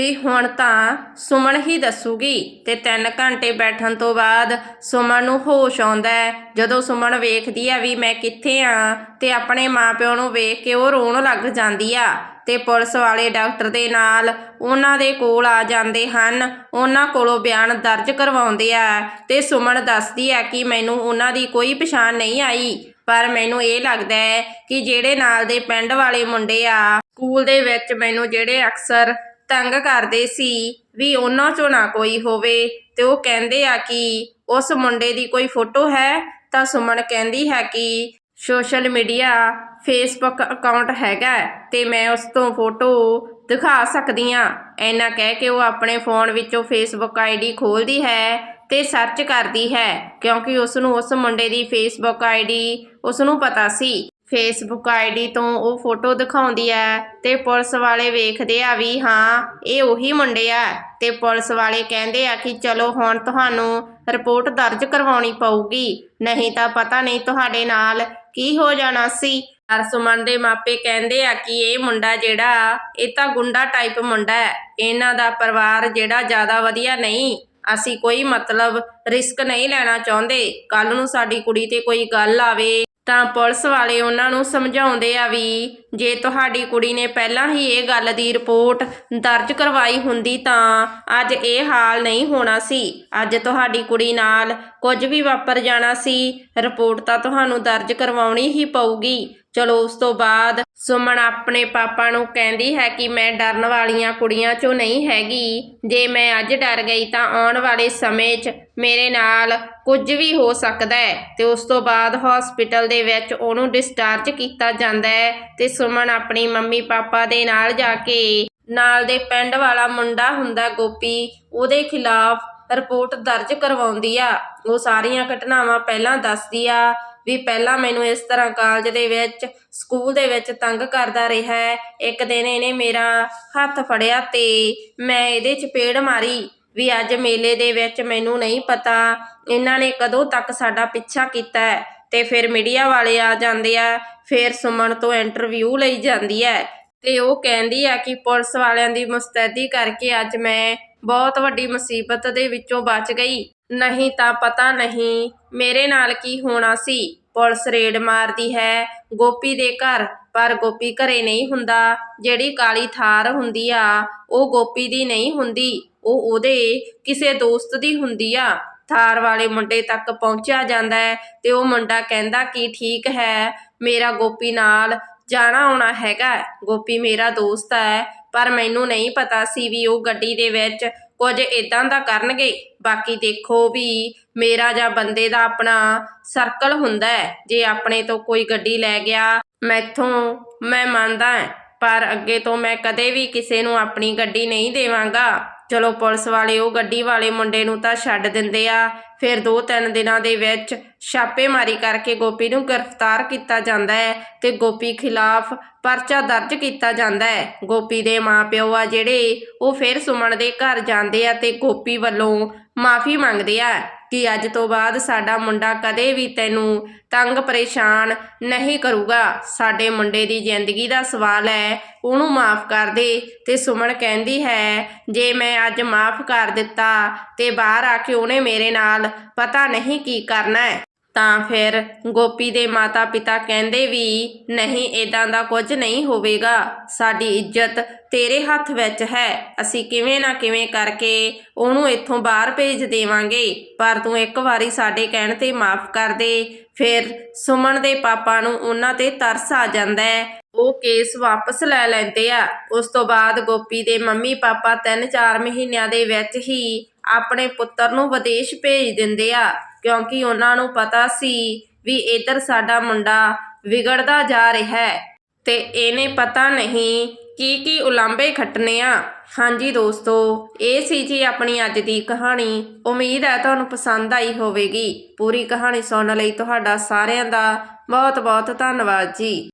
ਵੀ ਹੁਣ ਤਾਂ ਸੁਮਨ ਹੀ ਦੱਸੂਗੀ ਤੇ 3 ਘੰਟੇ ਬੈਠਣ ਤੋਂ ਬਾਅਦ ਸੁਮਨ ਨੂੰ ਹੋਸ਼ ਆਉਂਦਾ ਹੈ। ਜਦੋਂ ਸੁਮਨ ਵੇਖਦੀ ਆ ਵੀ ਮੈਂ ਕਿੱਥੇ ਆ ਤੇ ਆਪਣੇ ਮਾਪਿਓ ਨੂੰ ਵੇਖ ਕੇ ਉਹ ਰੋਣ ਲੱਗ ਜਾਂਦੀ ਆ ਤੇ ਪੁਲਿਸ ਵਾਲੇ ਡਾਕਟਰ ਦੇ ਨਾਲ ਉਹਨਾਂ ਦੇ ਕੋਲ ਆ ਜਾਂਦੇ ਹਨ। ਉਹਨਾਂ ਕੋਲੋਂ ਬਿਆਨ ਦਰਜ ਕਰਵਾਉਂਦੇ ਆ ਤੇ ਸੁਮਨ ਦੱਸਦੀ ਆ ਕਿ ਮੈਨੂੰ ਉਹਨਾਂ ਦੀ ਕੋਈ ਪਛਾਣ ਨਹੀਂ ਆਈ। ਪਰ ਮੈਨੂੰ ਇਹ ਲੱਗਦਾ ਹੈ ਕਿ ਜਿਹੜੇ ਨਾਲ ਦੇ ਪਿੰਡ ਵਾਲੇ ਮੁੰਡੇ ਆ, ਸਕੂਲ ਦੇ ਵਿੱਚ ਮੈਨੂੰ ਜਿਹੜੇ ਅਕਸਰ ਤੰਗ ਕਰਦੇ ਸੀ ਵੀ ਉਹਨਾਂ ਚੋਂ ਨਾ ਕੋਈ ਹੋਵੇ ਤੇ ਉਹ ਕਹਿੰਦੇ ਆ ਕਿ ਉਸ ਮੁੰਡੇ ਦੀ ਕੋਈ ਫੋਟੋ ਹੈ? ਤਾਂ ਸੁਮਨ ਕਹਿੰਦੀ ਹੈ ਕਿ ਸੋਸ਼ਲ ਮੀਡੀਆ, ਫੇਸਬੁੱਕ ਅਕਾਊਂਟ ਹੈਗਾ ਹੈ ਤੇ ਮੈਂ ਉਸ ਤੋਂ ਫੋਟੋ ਦਿਖਾ ਸਕਦੀ ਆ ਐਨਾ ਕਹਿ ਕੇ ਉਹ ਆਪਣੇ ਫੋਨ ਵਿੱਚੋਂ ਫੇਸਬੁੱਕ ਆਈਡੀ ਖੋਲਦੀ ਹੈ ਤੇ ਸਰਚ ਕਰਦੀ ਹੈ ਕਿਉਂਕਿ ਉਸ ਨੂੰ ਉਸ ਮੁੰਡੇ ਦੀ ਫੇਸਬੁੱਕ ਆਈਡੀ ਉਸ ਨੂੰ ਪਤਾ ਸੀ। ਫੇਸਬੁੱਕ ਆਈਡੀ ਤੋਂ ਉਹ ਫੋਟੋ ਦਿਖਾਉਂਦੀ ਹੈ ਤੇ ਪੁਲਿਸ ਵਾਲੇ ਵੇਖਦੇ ਆ ਵੀ ਹਾਂ, ਇਹ ਉਹੀ ਮੁੰਡੇ ਆ ਤੇ ਪੁਲਿਸ ਵਾਲੇ ਕਹਿੰਦੇ ਆ ਕਿ ਚਲੋ ਹੁਣ ਤੁਹਾਨੂੰ ਰਿਪੋਰਟ ਦਰਜ ਕਰਵਾਉਣੀ ਪਊਗੀ, ਨਹੀਂ ਤਾਂ ਪਤਾ ਨਹੀਂ ਤੁਹਾਡੇ ਨਾਲ ਕੀ ਹੋ ਜਾਣਾ ਸੀ। ਅਰਸਮਨ ਦੇ ਮਾਪੇ ਕਹਿੰਦੇ ਆ ਕਿ ਇਹ ਮੁੰਡਾ ਜਿਹੜਾ ਇਹ ਤਾਂ ਗੁੰਡਾ ਟਾਈਪ ਮੁੰਡਾ ਹੈ ਇਹਨਾਂ ਦਾ ਪਰਿਵਾਰ ਜਿਹੜਾ ਜ਼ਿਆਦਾ ਵਧੀਆ ਨਹੀਂ, ਅਸੀਂ ਕੋਈ ਮਤਲਬ ਰਿਸਕ ਨਹੀਂ ਲੈਣਾ ਚਾਹੁੰਦੇ ਕੱਲ ਨੂੰ ਸਾਡੀ ਕੁੜੀ ਤੇ ਕੋਈ ਗੱਲ ਆਵੇ। ਤਾਂ ਪੁਲਿਸ ਵਾਲੇ ਉਹਨਾਂ ਨੂੰ ਸਮਝਾਉਂਦੇ ਆ ਵੀ ਜੇ ਤੁਹਾਡੀ ਕੁੜੀ ਨੇ ਪਹਿਲਾਂ ਹੀ ਇਹ ਗੱਲ ਦੀ ਰਿਪੋਰਟ ਦਰਜ ਕਰਵਾਈ ਹੁੰਦੀ ਤਾਂ ਅੱਜ ਇਹ ਹਾਲ ਨਹੀਂ ਹੋਣਾ ਸੀ। ਅੱਜ ਤੁਹਾਡੀ ਕੁੜੀ ਨਾਲ ਕੁਝ ਵੀ ਵਾਪਰ ਜਾਣਾ ਸੀ। ਰਿਪੋਰਟ ਤਾਂ ਤੁਹਾਨੂੰ ਦਰਜ ਕਰਵਾਉਣੀ ਹੀ ਪਊਗੀ। ਚਲੋ ਉਸ ਤੋਂ ਬਾਅਦ ਸੁਮਨ ਆਪਣੇ ਪਾਪਾ ਨੂੰ ਕਹਿੰਦੀ ਹੈ ਕਿ ਮੈਂ ਡਰਨ ਵਾਲੀਆਂ ਕੁੜੀਆਂ ਚੋਂ ਨਹੀਂ ਹੈਗੀ। ਜੇ ਮੈਂ ਅੱਜ ਡਰ ਗਈ ਤਾਂ ਆਉਣ ਵਾਲੇ ਸਮੇਂ 'ਚ ਮੇਰੇ ਨਾਲ ਕੁਝ ਵੀ ਹੋ ਸਕਦਾ ਹੈ। ਤੇ ਉਸ ਤੋਂ ਬਾਅਦ ਹਸਪੀਟਲ ਦੇ ਵਿੱਚ ਉਹਨੂੰ ਡਿਸਚਾਰਜ ਕੀਤਾ ਜਾਂਦਾ ਹੈ ਤੇ ਸੁਮਨ ਆਪਣੀ ਮੰਮੀ ਪਾਪਾ ਦੇ ਨਾਲ ਜਾ ਕੇ ਨਾਲ ਦੇ ਪਿੰਡ ਵਾਲਾ ਮੁੰਡਾ ਹੁੰਦਾ ਗੋਪੀ, ਉਹਦੇ ਖਿਲਾਫ ਰਿਪੋਰਟ ਦਰਜ ਕਰਵਾਉਂਦੀ ਆ। ਉਹ ਸਾਰੀਆਂ ਘਟਨਾਵਾਂ ਪਹਿਲਾਂ ਦੱਸਦੀ ਆ। ਵੀ ਪਹਿਲਾਂ ਮੈਨੂੰ ਇਸ ਤਰ੍ਹਾਂ ਕਾਲਜ ਦੇ ਵਿੱਚ, ਸਕੂਲ ਦੇ ਵਿੱਚ ਤੰਗ ਕਰਦਾ ਰਿਹਾ ਇੱਕ ਦਿਨ ਇਹਨੇ ਮੇਰਾ ਹੱਥ ਫੜਿਆ ਤੇ ਮੈਂ ਇਹਦੇ ਚਪੇੜ ਮਾਰੀ ਵੀ ਅੱਜ ਮੇਲੇ ਦੇ ਵਿੱਚ ਮੈਨੂੰ ਨਹੀਂ ਪਤਾ, ਇਹਨਾਂ ਨੇ ਕਦੋਂ ਤੱਕ ਸਾਡਾ ਪਿੱਛਾ ਕੀਤਾ ਹੈ। ਤੇ ਫਿਰ ਮੀਡੀਆ ਵਾਲੇ ਆ ਜਾਂਦੇ ਆ, ਫਿਰ ਸੁਮਨ ਤੋਂ ਇੰਟਰਵਿਊ ਲਈ ਜਾਂਦੀ ਹੈ। ਤੇ ਉਹ ਕਹਿੰਦੀ ਆ ਕਿ ਪੁਲਿਸ ਵਾਲਿਆਂ ਦੀ ਮੁਸਤੈਦੀ ਕਰਕੇ ਅੱਜ ਮੈਂ ਬਹੁਤ ਵੱਡੀ ਮੁਸੀਬਤ ਦੇ ਵਿੱਚੋਂ ਬਚ ਗਈ। ਨਹੀਂ ਤਾਂ ਪਤਾ ਨਹੀਂ ਮੇਰੇ ਨਾਲ ਕੀ ਹੋਣਾ ਸੀ। ਪੁਲਿਸ ਰੇਡ ਮਾਰਦੀ ਹੈ। ਗੋਪੀ ਦੇ ਘਰ, ਪਰ ਗੋਪੀ ਘਰੇ ਨਹੀਂ ਹੁੰਦਾ। ਜਿਹੜੀ ਕਾਲੀ ਥਾਰ ਹੁੰਦੀ ਆ, ਉਹ ਗੋਪੀ ਦੀ ਨਹੀਂ ਹੁੰਦੀ। ਉਹ ਉਹਦੇ ਕਿਸੇ ਦੋਸਤ ਦੀ ਹੁੰਦੀ ਆ। ਥਾਰ ਵਾਲੇ ਮੁੰਡੇ ਤੱਕ ਪਹੁੰਚਿਆ ਜਾਂਦਾ ਹੈ ਤੇ ਉਹ ਮੁੰਡਾ ਕਹਿੰਦਾ ਕਿ ਠੀਕ ਹੈ, ਮੇਰਾ ਗੋਪੀ ਨਾਲ ਜਾਣਾ ਆਉਣਾ ਹੈਗਾ। ਗੋਪੀ ਮੇਰਾ ਦੋਸਤ ਹੈ, ਪਰ ਮੈਨੂੰ ਨਹੀਂ ਪਤਾ ਸੀ ਵੀ ਉਹ ਗੱਡੀ ਦੇ ਵਿੱਚ ਕੁਝ ਇਦਾਂ ਦਾ ਕਰਨਗੇ। ਬਾਕੀ ਦੇਖੋ ਵੀ ਮੇਰਾ ਜਾਂ ਬੰਦੇ ਦਾ ਆਪਣਾ ਸਰਕਲ ਹੁੰਦਾ ਹੈ। ਜੇ ਆਪਣੇ ਤੋਂ ਕੋਈ ਗੱਡੀ ਲੈ ਗਿਆ ਮੈਥੋਂ ਮੈਂ ਮੰਨਦਾ ਹਾਂ, ਪਰ ਅੱਗੇ ਤੋਂ ਮੈਂ ਕਦੇ ਵੀ ਕਿਸੇ ਨੂੰ ਆਪਣੀ ਗੱਡੀ ਨਹੀਂ ਦੇਵਾਂਗਾ। ਚਲੋ ਪੁਲਿਸ ਵਾਲੇ, ਉਹ ਗੱਡੀ ਵਾਲੇ ਮੁੰਡੇ ਨੂੰ ਤਾਂ ਛੱਡ ਦਿੰਦੇ ਆ। ਫਿਰ ਦੋ ਤਿੰਨ ਦਿਨਾਂ ਦੇ ਵਿੱਚ ਛਾਪੇਮਾਰੀ ਕਰਕੇ ਗੋਪੀ ਨੂੰ ਗ੍ਰਿਫਤਾਰ ਕੀਤਾ ਜਾਂਦਾ ਹੈ ਤੇ ਗੋਪੀ ਖਿਲਾਫ ਪਰਚਾ ਦਰਜ ਕੀਤਾ ਜਾਂਦਾ ਹੈ। ਗੋਪੀ ਦੇ ਮਾਪਿਓ ਆ ਜਿਹੜੇ, ਉਹ ਫਿਰ ਸੁਮਨ ਦੇ ਘਰ ਜਾਂਦੇ ਆ ਤੇ ਗੋਪੀ ਵੱਲੋਂ ਮਾਫੀ ਮੰਗਦੇ ਆ। ਕਿ ਅੱਜ ਤੋਂ ਬਾਅਦ ਸਾਡਾ ਮੁੰਡਾ ਕਦੇ ਵੀ ਤੈਨੂੰ ਤੰਗ ਪਰੇਸ਼ਾਨ ਨਹੀਂ ਕਰੂਗਾ। ਸਾਡੇ ਮੁੰਡੇ ਦੀ ਜ਼ਿੰਦਗੀ ਦਾ ਸਵਾਲ ਹੈ, ਉਹਨੂੰ ਮਾਫ ਕਰ ਦੇ। ਤੇ ਸੁਮਨ ਕਹਿੰਦੀ ਹੈ, ਜੇ ਮੈਂ ਅੱਜ ਮਾਫ ਕਰ ਦਿੱਤਾ ਤੇ ਬਾਹਰ ਆ ਕੇ ਉਹਨੇ ਮੇਰੇ ਨਾਲ ਪਤਾ ਨਹੀਂ ਕੀ ਕਰਨਾ ਹੈ। ਤਾਂ ਫਿਰ ਗੋਪੀ ਦੇ ਮਾਤਾ ਪਿਤਾ ਕਹਿੰਦੇ ਵੀ ਨਹੀਂ ਇਦਾਂ ਦਾ ਕੁਝ ਨਹੀਂ ਹੋਵੇਗਾ। ਸਾਡੀ ਇੱਜ਼ਤ ਤੇਰੇ ਹੱਥ ਵਿੱਚ ਹੈ। ਅਸੀਂ ਕਿਵੇਂ ਨਾ ਕਿਵੇਂ ਕਰਕੇ ਉਹਨੂੰ ਇੱਥੋਂ ਬਾਹਰ ਭੇਜ ਦੇਵਾਂਗੇ। ਪਰ ਤੂੰ ਇੱਕ ਵਾਰੀ ਸਾਡੇ ਕਹਿਣ ਤੇ ਮਾਫ ਕਰ ਦੇ। ਫਿਰ ਸੁਮਨ ਦੇ ਪਾਪਾ ਨੂੰ ਉਹਨਾਂ ਤੇ ਤਰਸ ਆ ਜਾਂਦਾ ਹੈ। ਉਹ ਕੇਸ ਵਾਪਸ ਲੈ ਲੈਂਦੇ ਆ। ਉਸ ਤੋਂ ਬਾਅਦ ਗੋਪੀ ਦੇ ਮੰਮੀ ਪਾਪਾ 3-4 ਮਹੀਨਿਆਂ ਦੇ ਵਿੱਚ ਹੀ ਆਪਣੇ ਪੁੱਤਰ ਨੂੰ ਵਿਦੇਸ਼ ਭੇਜ ਦਿੰਦੇ ਆ। ਕਿਉਂਕਿ ਉਹਨਾਂ ਨੂੰ ਪਤਾ ਸੀ ਵੀ ਇੱਧਰ ਸਾਡਾ ਮੁੰਡਾ ਵਿਗੜਦਾ ਜਾ ਰਿਹਾ ਹੈ। ਤੇ ਇਹਨੇ ਪਤਾ ਨਹੀਂ ਕੀ ਕੀ ਉਲਾਂਭੇ ਖੱਟਨੇ ਆ। ਹਾਂਜੀ ਦੋਸਤੋ, ਇਹ ਸੀ ਜੀ ਆਪਣੀ ਅੱਜ ਦੀ ਕਹਾਣੀ। ਉਮੀਦ ਹੈ ਤੁਹਾਨੂੰ ਪਸੰਦ ਆਈ ਹੋਵੇਗੀ। ਪੂਰੀ ਕਹਾਣੀ ਸੁਣਨ ਲਈ ਤੁਹਾਡਾ ਸਾਰਿਆਂ ਦਾ ਬਹੁਤ ਬਹੁਤ ਧੰਨਵਾਦ ਜੀ।